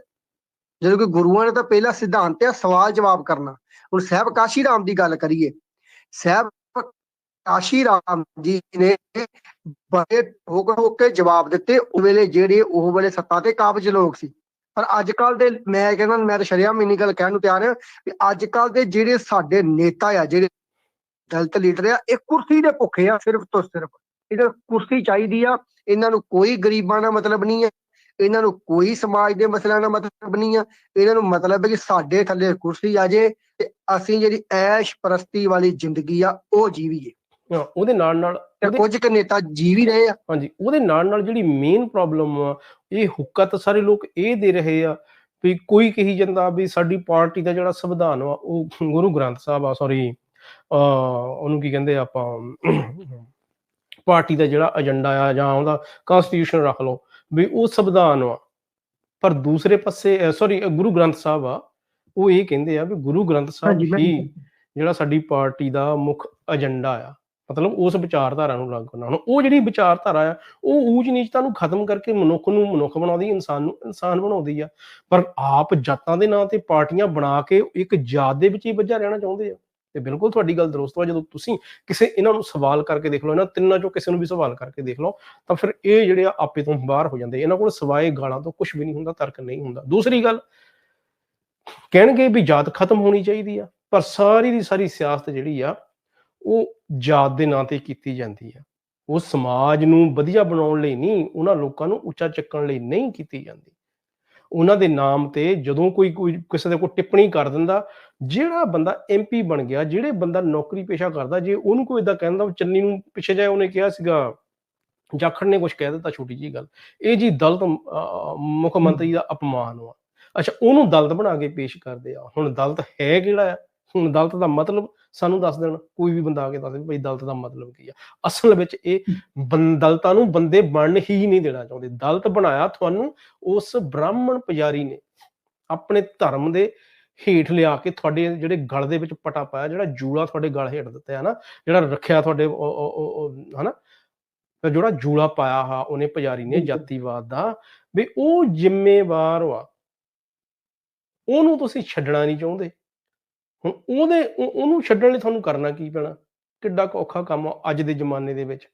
ਜਦੋਂ ਕਿ ਗੁਰੂਆਂ ਨੇ ਤਾਂ ਪਹਿਲਾ ਸਿਧਾਂਤ ਹੈ ਸਵਾਲ ਜਵਾਬ ਕਰਨਾ। ਹੁਣ ਸਾਹਿਬ ਕਾਸ਼ੀ ਰਾਮ ਦੀ ਗੱਲ ਕਰੀਏ। ਸਾਹਿਬ ਕਾਸ਼ੀ ਰਾਮ ਜੀ ਨੇ ਬੜੇ ਠੋਕ ਠੋਕ ਕੇ ਜਵਾਬ ਦਿੱਤੇ। ਉਹ ਵੇਲੇ ਜਿਹੜੇ ਉਹ ਵੇਲੇ ਸੱਤਾ ਤੇ ਕਾਬਜ ਲੋਕ ਸੀ। ਪਰ ਅੱਜ ਕੱਲ ਦੇ ਮੈਂ ਕਹਿੰਦਾ, ਮੈਂ ਤਾਂ ਸ਼ਰਿਆਮ ਇੰਨੀ ਗੱਲ ਕਹਿਣ ਨੂੰ ਤਿਆਰ ਹਾਂ ਵੀ ਅੱਜ ਕੱਲ ਦੇ ਜਿਹੜੇ ਸਾਡੇ ਨੇਤਾ ਆ, ਜਿਹੜੇ ਦਲਤ ਲੀਡਰ ਆ, ਇਹ ਕੁਰਸੀ ਦੇ ਭੁੱਖੇ ਆ, ਸਿਰਫ ਤੋਂ ਸਿਰਫ। ਇਹਨਾਂ ਨੂੰ ਕੁਰਸੀ ਚਾਹੀਦੀ ਆ। ਇਹਨਾਂ ਨੂੰ ਕੋਈ ਗਰੀਬਾਂ ਦਾ ਮਤਲਬ ਨਹੀਂ ਹੈ ਇਹਨਾਂ ਨੂੰ ਕੋਈ ਸਮਾਜ ਦੇ ਮਸਲਿਆਂ ਨਾਲ ਮਤਲਬ ਨਹੀਂ ਆ। ਇਹਨਾਂ ਨੂੰ ਮਤਲਬ ਹੈ ਕਿ ਸਾਡੇ ਥੱਲੇ ਕੁਰਸੀ ਆ ਜੇ ਤੇ ਅਸੀਂ ਜਿਹੜੀ ਐਸ਼ ਪ੍ਰਸਤੀ ਵਾਲੀ ਜ਼ਿੰਦਗੀ ਆ ਉਹ ਜੀਵੀਏ। ਉਹਦੇ ਨਾਲ ਨਾਲ ਕੁਝ ਕੁ ਨੇਤਾ ਜੀਵ ਹੀ ਰਹੇ ਆ। ਹਾਂਜੀ ਉਹਦੇ ਨਾਲ ਨਾਲ ਜਿਹੜੀ ਮੇਨ ਪ੍ਰੋਬਲਮ ਆ ਇਹ ਹੁੱਕਾ ਤਾਂ ਸਾਰੇ ਲੋਕ ਇਹ ਦੇ ਰਹੇ ਆ ਵੀ ਕੋਈ ਕਹੀ ਜਾਂਦਾ ਵੀ ਸਾਡੀ ਪਾਰਟੀ ਦਾ ਜਿਹੜਾ ਸੰਵਿਧਾਨ ਆ ਉਹ ਗੁਰੂ ਗ੍ਰੰਥ ਸਾਹਿਬ ਆ ਸੌਰੀ ਅ ਉਹਨੂੰ ਕੀ ਕਹਿੰਦੇ ਆ ਆਪਾਂ ਪਾਰਟੀ ਦਾ ਜਿਹੜਾ ਏਜੰਡਾ ਆ ਜਾਂ ਉਹਦਾ ਕਨਸਟੀਟਿਊਸ਼ਨ ਰੱਖ ਲਓ। ਵੀ ਉਹ ਸੰਵਿਧਾਨ ਆ ਪਰ ਦੂਸਰੇ ਪਾਸੇ ਸੌਰੀ ਗੁਰੂ ਗ੍ਰੰਥ ਸਾਹਿਬ ਆ ਉਹ ਇਹ ਕਹਿੰਦੇ ਆ ਵੀ ਗੁਰੂ ਗ੍ਰੰਥ ਸਾਹਿਬ ਹੀ ਜਿਹੜਾ ਸਾਡੀ ਪਾਰਟੀ ਦਾ ਮੁੱਖ ਏਜੰਡਾ ਆ ਮਤਲਬ ਉਸ ਵਿਚਾਰਧਾਰਾ ਨੂੰ ਲਾਗੂ ਕਰਨਾ। ਹੁਣ ਉਹ ਜਿਹੜੀ ਵਿਚਾਰਧਾਰਾ ਆ ਉਹ ਊਚ ਨੀਚਤਾ ਨੂੰ ਖਤਮ ਕਰਕੇ ਮਨੁੱਖ ਨੂੰ ਮਨੁੱਖ ਬਣਾਉਂਦੀ ਇਨਸਾਨ ਨੂੰ ਇਨਸਾਨ ਬਣਾਉਂਦੀ ਆ। ਪਰ ਆਪ ਜਾਤਾਂ ਦੇ ਨਾਂ ਤੇ ਪਾਰਟੀਆਂ ਬਣਾ ਕੇ ਇੱਕ ਜਾਤ ਦੇ ਵਿੱਚ ਹੀ ਵੱਜਾ ਰਹਿਣਾ ਚਾਹੁੰਦੇ ਆ। ਤੇ ਬਿਲਕੁਲ ਤੁਹਾਡੀ ਗੱਲ ਦਰੁਸਤ ਵਾ, ਜਦੋਂ ਤੁਸੀਂ ਕਿਸੇ ਇਹਨਾਂ ਨੂੰ ਸਵਾਲ ਕਰਕੇ ਦੇਖ ਲਓ, ਇਹਨਾਂ ਤਿੰਨਾਂ ਚੋਂ ਕਿਸੇ ਨੂੰ ਵੀ ਸਵਾਲ ਕਰਕੇ ਦੇਖ ਲਓ, ਤਾਂ ਫਿਰ ਇਹ ਜਿਹੜੇ ਆ ਆਪੇ ਤੋਂ ਬਾਹਰ ਹੋ ਜਾਂਦੇ। ਇਹਨਾਂ ਕੋਲ ਸਵਾਏ ਗਾਲਾਂ ਤੋਂ ਕੁਝ ਵੀ ਨਹੀਂ ਹੁੰਦਾ, ਤਰਕ ਨਹੀਂ ਹੁੰਦਾ। ਦੂਸਰੀ ਗੱਲ, ਕਹਿਣਗੇ ਵੀ ਜਾਤ ਖਤਮ ਹੋਣੀ ਚਾਹੀਦੀ ਆ, ਪਰ ਸਾਰੀ ਦੀ ਸਾਰੀ ਸਿਆਸਤ ਜਿਹੜੀ ਆ, ਉਹ ਜਾਤ ਦੇ ਨਾਂ ਤੇ ਕੀਤੀ ਜਾਂਦੀ ਆ। ਉਹ ਸਮਾਜ ਨੂੰ ਵਧੀਆ ਬਣਾਉਣ ਲਈ ਨਹੀਂ, ਉਹਨਾਂ ਲੋਕਾਂ ਨੂੰ ਉੱਚਾ ਚੱਕਣ ਲਈ ਨਹੀਂ ਕੀਤੀ ਜਾਂਦੀ। ਉਹਨਾਂ ਦੇ ਨਾਮ ਤੇ ਜਦੋਂ ਕੋਈ ਕੋਈ ਕਿਸੇ ਦੇ ਕੋਲ ਟਿੱਪਣੀ ਕਰ ਦਿੰਦਾ ਜਿਹੜਾ ਬੰਦਾ ਐਮਪੀ ਬਣ ਗਿਆ, ਜਿਹੜੇ ਬੰਦਾ ਨੌਕਰੀ ਪੇਸ਼ਾ ਕਰਦਾ, ਜੇ ਉਹਨੂੰ ਕੋਈ ਇਦਾਂ ਕਹਿੰਦਾ, ਚੰਨੀ ਨੂੰ ਪਿੱਛੇ ਜਾਏ, ਉਹਨੇ ਕਿਹਾ ਸੀਗਾ, ਜਾਖੜ ਨੇ ਕੁਝ ਕਹਿ ਦਿੱਤਾ ਛੋਟੀ ਜੀ ਗੱਲ। ਇਹ ਜੀ ਦਲਤ ਮੁੱਖ ਮੰਤਰੀ ਦਾ ਅਪਮਾਨ ਵਾ। ਅੱਛਾ, ਉਹਨੂੰ ਦਲਤ ਬਣਾ ਕੇ ਪੇਸ਼ ਕਰਦੇ ਆ। ਹੁਣ ਦਲਤ ਹੈ ਕਿਹੜਾ ਆ? ਹੁਣ ਦਲਤ ਦਾ ਮਤਲਬ ਸਾਨੂੰ ਦੱਸ ਦੇਣ। ਕੋਈ ਵੀ ਬੰਦਾ ਆ ਕੇ ਦੱਸ ਦੇ ਭਈ ਦਲਤ ਦਾ ਮਤਲਬ ਕੀ ਆ। ਅਸਲ ਵਿੱਚ ਇਹ ਬੰ- ਦਲਤਾਂ ਨੂੰ ਬੰਦੇ ਬਣਨ ਹੀ ਨਹੀਂ ਦੇਣਾ ਚਾਹੁੰਦੇ। ਦਲਤ ਬਣਾਇਆ ਤੁਹਾਨੂੰ, ਉਸ ਬ੍ਰਾਹਮਣ ਪੁਜਾਰੀ ਨੇ। ਆਪਣੇ ਧਰਮ ਦੇ ਹੇਠ ਲਿਆ ਕੇ ਤੁਹਾਡੇ ਜਿਹੜੇ ਗਲ ਦੇ ਵਿੱਚ ਪਟਾ ਪਾਇਆ ਜਿਹੜਾ ਜੂੜਾ ਤੁਹਾਡੇ ਗਲ ਹੇਠ ਦਿੱਤਾ ਹੈ ਨਾ ਜਿਹੜਾ ਰੱਖਿਆ ਤੁਹਾਡੇ ਹਨਾ? ਤੇ ਜਿਹੜਾ ਜੂੜਾ ਪਾਇਆ ਹਾ ਉਹਨੇ ਪੁਜਾਰੀ ਨੇ। ਜਾਤੀਵਾਦ ਦਾ ਵੀ ਉਹ ਜ਼ਿੰਮੇਵਾਰ ਵਾ। ਉਹਨੂੰ ਤੁਸੀਂ ਛੱਡਣਾ ਨਹੀਂ ਚਾਹੁੰਦੇ। ਹੁਣ ਉਹਦੇ ਉਹ- ਉਹਨੂੰ ਛੱਡਣ ਲਈ ਤੁਹਾਨੂੰ ਕਰਨਾ ਕੀ ਪੈਣਾ? ਕਿੱਡਾ ਔਖਾ ਕੰਮ ਆ ਅੱਜ ਦੇ ਜ਼ਮਾਨੇ ਦੇ ਵਿੱਚ।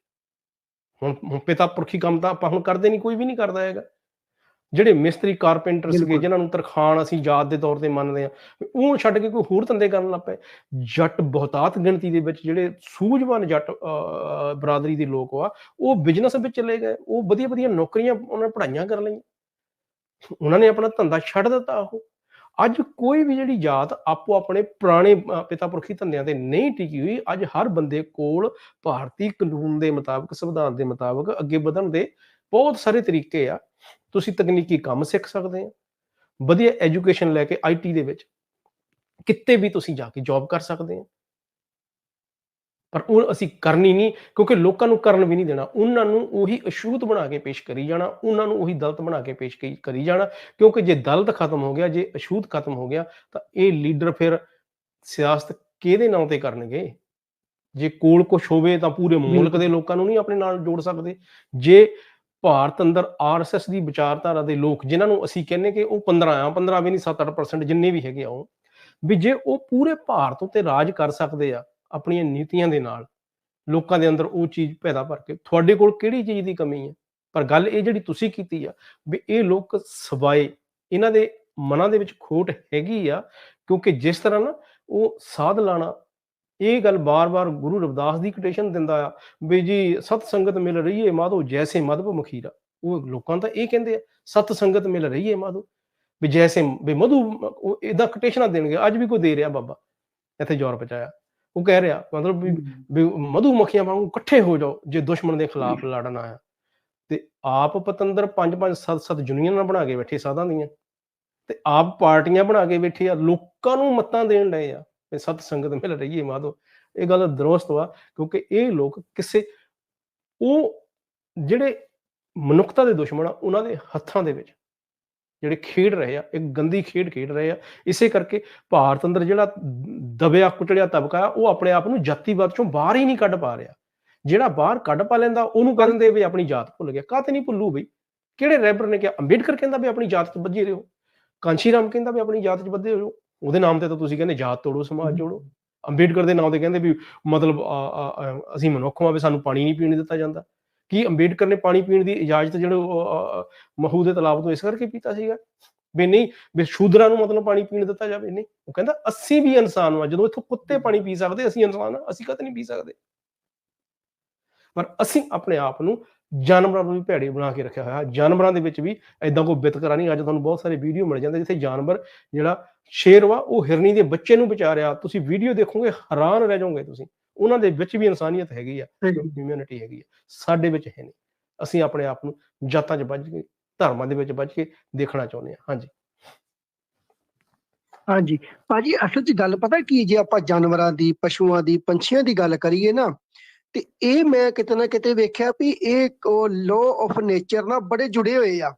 ਹੁਣ ਹੁਣ ਪਿਤਾ ਪੁਰਖੀ ਕੰਮ ਤਾਂ ਆਪਾਂ ਹੁਣ ਕਰਦੇ ਨਹੀਂ ਕੋਈ ਵੀ ਨਹੀਂ ਕਰਦਾ ਹੈਗਾ। ਜਿਹੜੇ ਮਿਸਤਰੀ ਕਾਰਪੈਂਟਰ ਸੀਗੇ। ਜਿਨ੍ਹਾਂ ਨੂੰ ਤਰਖਾਣ ਅਸੀਂ ਜਾਤ ਦੇ ਤੌਰ ਤੇ ਮੰਨਦੇ ਆ ਉਹ ਛੱਡ ਕੇ ਕੋਈ ਹੋਰ ਧੰਦੇ ਕਰਨ ਲੱਗ ਪਏ। ਜੱਟ ਬਹੁਤਾਤ ਗਿਣਤੀ ਦੇ ਵਿੱਚ ਜਿਹੜੇ ਸੂਝਵਾਨ ਜੱਟ ਬਰਾਦਰੀ ਦੇ ਲੋਕ ਆ ਉਹ ਬਿਜ਼ਨਸ ਵਿੱਚ ਚਲੇ ਗਏ। ਉਹ ਵਧੀਆ ਵਧੀਆ ਨੌਕਰੀਆਂ ਉਹਨਾਂ ਨੇ ਪੜ੍ਹਾਈਆਂ ਕਰ ਲਈਆਂ। ਉਹਨਾਂ ਨੇ ਆਪਣਾ ਧੰਦਾ ਛੱਡ ਦਿੱਤਾ ਉਹ। ਅੱਜ ਕੋਈ ਵੀ ਜਿਹੜੀ ਜਾਤ ਆਪੋ ਆਪਣੇ ਪੁਰਾਣੇ ਪਿਤਾ ਪੁਰਖੀ ਧੰਦਿਆਂ ਤੇ ਨਹੀਂ ਟਿਕੀ ਹੋਈ ਅੱਜ ਹਰ ਬੰਦੇ ਕੋਲ ਭਾਰਤੀ ਕਾਨੂੰਨ ਦੇ ਮੁਤਾਬਕ ਸੰਵਿਧਾਨ ਦੇ ਮੁਤਾਬਕ ਅੱਗੇ ਵਧਣ ਦੇ ਬਹੁਤ ਸਾਰੇ ਤਰੀਕੇ ਆ। ਤੁਸੀਂ ਤਕਨੀਕੀ ਕੰਮ ਸਿੱਖ ਸਕਦੇ ਆ ਵਧੀਆ ਐਜੂਕੇਸ਼ਨ ਲੈ ਕੇ ਆਈਟੀ ਦੇ ਵਿੱਚ ਕਿਤੇ ਵੀ ਤੁਸੀਂ ਜਾ ਕੇ ਜੌਬ ਕਰ ਸਕਦੇ ਆ ਪਰ ਉਹ ਅਸੀਂ ਕਰਨੀ ਨਹੀਂ, ਕਿਉਂਕਿ ਲੋਕਾਂ ਨੂੰ ਕਰਨ ਵੀ ਨਹੀਂ ਦੇਣਾ। ਉਹਨਾਂ ਨੂੰ ਉਹੀ ਅਸ਼ੂਤ ਬਣਾ ਕੇ ਪੇਸ਼ ਕਰੀ ਜਾਣਾ, ਉਹਨਾਂ ਨੂੰ ਉਹੀ ਦਲਤ ਬਣਾ ਕੇ ਪੇਸ਼ ਕਰੀ ਜਾਣਾ, ਕਿਉਂਕਿ ਜੇ ਦਲਤ ਖਤਮ ਹੋ ਗਿਆ, ਜੇ ਅਸ਼ੂਤ ਖਤਮ ਹੋ ਗਿਆ, ਤਾਂ ਇਹ ਲੀਡਰ ਫਿਰ ਸਿਆਸਤ ਕਿਹਦੇ ਨਾਂ ਤੇ ਕਰਨਗੇ? ਜੇ ਕੋਲ ਕੁਛ ਹੋਵੇ ਤਾਂ ਪੂਰੇ ਮੁਲਕ ਦੇ ਲੋਕਾਂ ਨੂੰ ਨਹੀਂ ਆਪਣੇ ਨਾਲ ਜੋੜ ਸਕਦੇ। ਜੇ ਭਾਰਤ ਅੰਦਰ ਆਰਐਸਐਸ ਦੀ ਵਿਚਾਰਧਾਰਾ ਦੇ ਲੋਕ, ਜਿਨ੍ਹਾਂ ਨੂੰ ਅਸੀਂ ਕਹਿੰਨੇ ਕਿ ਉਹ 15 ਆ 15 ਵੀ ਨਹੀਂ 7-8% ਜਿੰਨੇ ਵੀ ਹੈਗੇ ਆ ਉਹ, ਵੀ ਜੇ ਉਹ ਪੂਰੇ ਭਾਰਤ ਉੱਤੇ ਰਾਜ ਕਰ ਸਕਦੇ ਆ ਆਪਣੀਆਂ ਨੀਤੀਆਂ ਦੇ ਨਾਲ, ਲੋਕਾਂ ਦੇ ਅੰਦਰ ਉਹ ਚੀਜ਼ ਪੈਦਾ ਭਰ ਕੇ ਤੁਹਾਡੇ ਕੋਲ ਕਿਹੜੀ ਚੀਜ਼ ਦੀ ਕਮੀ ਹੈ ਪਰ ਗੱਲ ਇਹ ਜਿਹੜੀ ਤੁਸੀਂ ਕੀਤੀ ਆ, ਵੀ ਇਹ ਲੋਕ ਸਵਾਏ, ਇਹਨਾਂ ਦੇ ਮਨਾਂ ਦੇ ਵਿੱਚ ਖੋਟ ਹੈਗੀ ਆ, ਕਿਉਂਕਿ ਜਿਸ ਤਰ੍ਹਾਂ ਨਾ ਉਹ ਸਾਧ ਲਾਣਾ ਇਹ ਗੱਲ ਬਾਰ-ਬਾਰ ਗੁਰੂ ਰਵਿਦਾਸ ਦੀ ਕੋਟੇਸ਼ਨ ਦਿੰਦਾ ਆ ਵੀ ਜੀ ਸਤ ਸੰਗਤ ਮਿਲ ਰਹੀ ਏ ਮਾਧੋ ਜੈਸੇ ਮਧੁ ਮਖੀਰਾ। ਉਹ ਲੋਕਾਂ ਤਾਂ ਇਹ ਕਹਿੰਦੇ ਆ ਸਤ ਸੰਗਤ ਮਿਲ ਰਹੀ ਏ ਮਾਧੋ ਵੀ ਜੈਸੇ ਵੀ ਮਧੂ ਉਹ ਇਦਾਂ ਕੋਟੇਸ਼ਨਾਂ ਦੇਣਗੇ ਅੱਜ ਵੀ ਕੋਈ ਦੇ ਰਿਹਾ ਬਾਬਾ ਇੱਥੇ ਯੂਰਪ ਚ ਆਇਆ ਉਹ ਕਹਿ ਰਿਹਾ ਮਤਲਬ ਵੀ ਮਧੂ ਮੱਖੀਆਂ ਵਾਂਗੂ ਇਕੱਠੇ ਹੋ ਜਾਓ ਜੇ ਦੁਸ਼ਮਣ ਦੇ ਖਿਲਾਫ ਲੜਨਾ ਆ ਤੇ ਆਪ ਪਤੰਦਰ ਪੰਜ ਪੰਜ ਸੱਤ ਸੱਤ ਯੂਨੀਅਨਾਂ ਬਣਾ ਕੇ ਬੈਠੇ ਸਾਧਾਂ ਦੀਆਂ। ਤੇ ਆਪ ਪਾਰਟੀਆਂ ਬਣਾ ਕੇ ਬੈਠੇ ਆ ਲੋਕਾਂ ਨੂੰ ਮਤਾਂ ਦੇਣ ਲਏ ਆ। ਵੀ ਸਤ ਸੰਗਤ ਮਿਲ ਰਹੀ ਹੈ ਮਾਧੋ। ਇਹ ਗੱਲ ਦਰੁਸਤ ਵਾ, ਕਿਉਂਕਿ ਇਹ ਲੋਕ ਕਿਸੇ ਉਹ ਜਿਹੜੇ ਮਨੁੱਖਤਾ ਦੇ ਦੁਸ਼ਮਣ ਆ, ਉਹਨਾਂ ਦੇ ਹੱਥਾਂ ਦੇ ਵਿੱਚ ਜਿਹੜੇ ਖੇਡ ਰਹੇ ਆ, ਇੱਕ ਗੰਦੀ ਖੇਡ ਖੇਡ ਰਹੇ ਆ, ਇਸੇ ਕਰਕੇ ਭਾਰਤ ਅੰਦਰ ਜਿਹੜਾ ਦਬਿਆ, ਕੁਚਲਿਆ ਤਬਕਾ ਆ, ਉਹ ਆਪਣੇ ਆਪ ਨੂੰ ਜਾਤੀਵਾਦ ਚੋਂ ਬਾਹਰ ਹੀ ਨਹੀਂ ਕੱਢ ਪਾ ਰਿਹਾ। ਜਿਹੜਾ ਬਾਹਰ ਕੱਢ ਪਾ ਲੈਂਦਾ, ਉਹਨੂੰ ਕਰਨ ਦੇ ਵੀ ਆਪਣੀ ਜਾਤ ਭੁੱਲ ਗਿਆ। ਕਾਹ ਕਾਤੇ ਨਹੀਂ ਭੁੱਲੂ ਬਈ? ਕਿਹੜੇ ਰੈਬਰ ਨੇ ਕਿਹਾ? ਅੰਬੇਡਕਰ ਕਹਿੰਦਾ ਵੀ ਆਪਣੀ ਜਾਤ 'ਚ ਬੱਝੇ ਰਹੋ। ਕਾਂਸ਼ੀ ਰਾਮ ਕਹਿੰਦਾ ਵੀ ਆਪਣੀ ਜਾਤ 'ਚ ਬੱਝੇ ਰਹੋ। ਉਹਦੇ ਨਾਮ ਤੇ ਤਾਂ ਤੁਸੀਂ ਕਹਿੰਦੇ ਜਾਤ ਤੋੜੋ ਸਮਾਜ ਜੋੜੋ। ਅੰਬੇਡਕਰ ਦੇ ਨਾਮ ਤੇ ਕਹਿੰਦੇ ਵੀ ਮਤਲਬ ਅਸੀਂ ਮਨੁੱਖ ਹਾਂ ਵੀ ਸਾਨੂੰ ਪਾਣੀ ਨਹੀਂ ਪੀਣ ਦਿੱਤਾ ਜਾਂਦਾ। ਕੀ ਅੰਬੇਡਕਰ ਨੇ ਪਾਣੀ ਪੀਣ ਦੀ ਇਜਾਜ਼ਤ ਜਿਹੜੇ ਮਹੂ ਦੇ ਤਲਾਬ ਤੋਂ ਇਸ ਕਰਕੇ ਪੀਤਾ ਸੀਗਾ? ਵੀ ਨਹੀਂ ਵੀ ਸ਼ੂਦਰਾਂ ਨੂੰ ਮਤਲਬ ਪਾਣੀ ਪੀਣ ਦਿੱਤਾ ਜਾਵੇ? ਨਹੀਂ ਉਹ ਕਹਿੰਦਾ ਅਸੀਂ ਵੀ ਇਨਸਾਨ ਹਾਂ ਜਦੋਂ ਇੱਥੋਂ ਕੁੱਤੇ ਪਾਣੀ ਪੀ ਸਕਦੇ ਅਸੀਂ ਇਨਸਾਨ ਹਾਂ ਅਸੀਂ ਕਦੇ ਨਹੀਂ ਪੀ ਸਕਦੇ? ਪਰ ਅਸੀਂ ਆਪਣੇ ਆਪ ਨੂੰ ਜਾਨਵਰਾਂ ਨੂੰ ਵੀ ਭੈੜੇ ਬਣਾ ਕੇ ਰੱਖਿਆ ਹੋਇਆ। ਜਾਨਵਰਾਂ ਦੇ ਵਿੱਚ ਵੀ ਐਦਾਂ ਕੋਈ ਵਿਤਕਰਾ ਨਹੀਂ। ਅੱਜ ਤੁਹਾਨੂੰ ਬਹੁਤ ਸਾਰੇ ਵੀਡੀਓ ਮਿਲ ਜਾਂਦੇ ਜਿੱਥੇ ਜਾਨਵਰ ਜਿਹੜਾ ਸ਼ੇਰ ਵਾ ਉਹ ਹਿਰਨੀ ਦੇ ਬੱਚੇ ਨੂੰ ਬਚਾ ਰਿਹਾ। ਤੁਸੀਂ ਵੀਡੀਓ ਦੇਖੋਗੇ ਹੈਰਾਨ ਰਹਿ ਜਾਓਗੇ ਤੁਸੀਂ। ਉਹਨਾਂ ਦੇ ਵਿੱਚ ਵੀ ਇਨਸਾਨੀਅਤ ਹੈਗੀ ਆ ਹਿਊਮੈਨਿਟੀ ਹੈਗੀ ਆ। ਸਾਡੇ ਵਿੱਚ ਹੈ ਨਹੀਂ। ਅਸੀਂ ਆਪਣੇ ਆਪ ਨੂੰ ਜਾਤਾਂ 'ਚ ਵੱਜ ਕੇ ਧਰਮਾਂ ਦੇ ਵਿੱਚ ਵੱਜ ਕੇ ਦੇਖਣਾ ਚਾਹੁੰਦੇ ਹਾਂ। ਹਾਂਜੀ। ਹਾਂਜੀ। ਭਾਜੀ ਅਸਲ 'ਚ ਗੱਲ ਪਤਾ ਕੀ ਜੇ ਆਪਾਂ ਜਾਨਵਰਾਂ ਦੀ ਪਸ਼ੂਆਂ ਦੀ ਪੰਛੀਆਂ ਦੀ ਗੱਲ ਕਰੀਏ ਨਾ ਤੇ ਇਹ ਮੈਂ ਕਿਤੇ ਨਾ ਕਿਤੇ ਵੇਖਿਆ ਵੀ ਇਹ ਲੋ ਆਫ ਨੇਚਰ ਨਾਲ ਬੜੇ ਜੁੜੇ ਹੋਏ ਆ।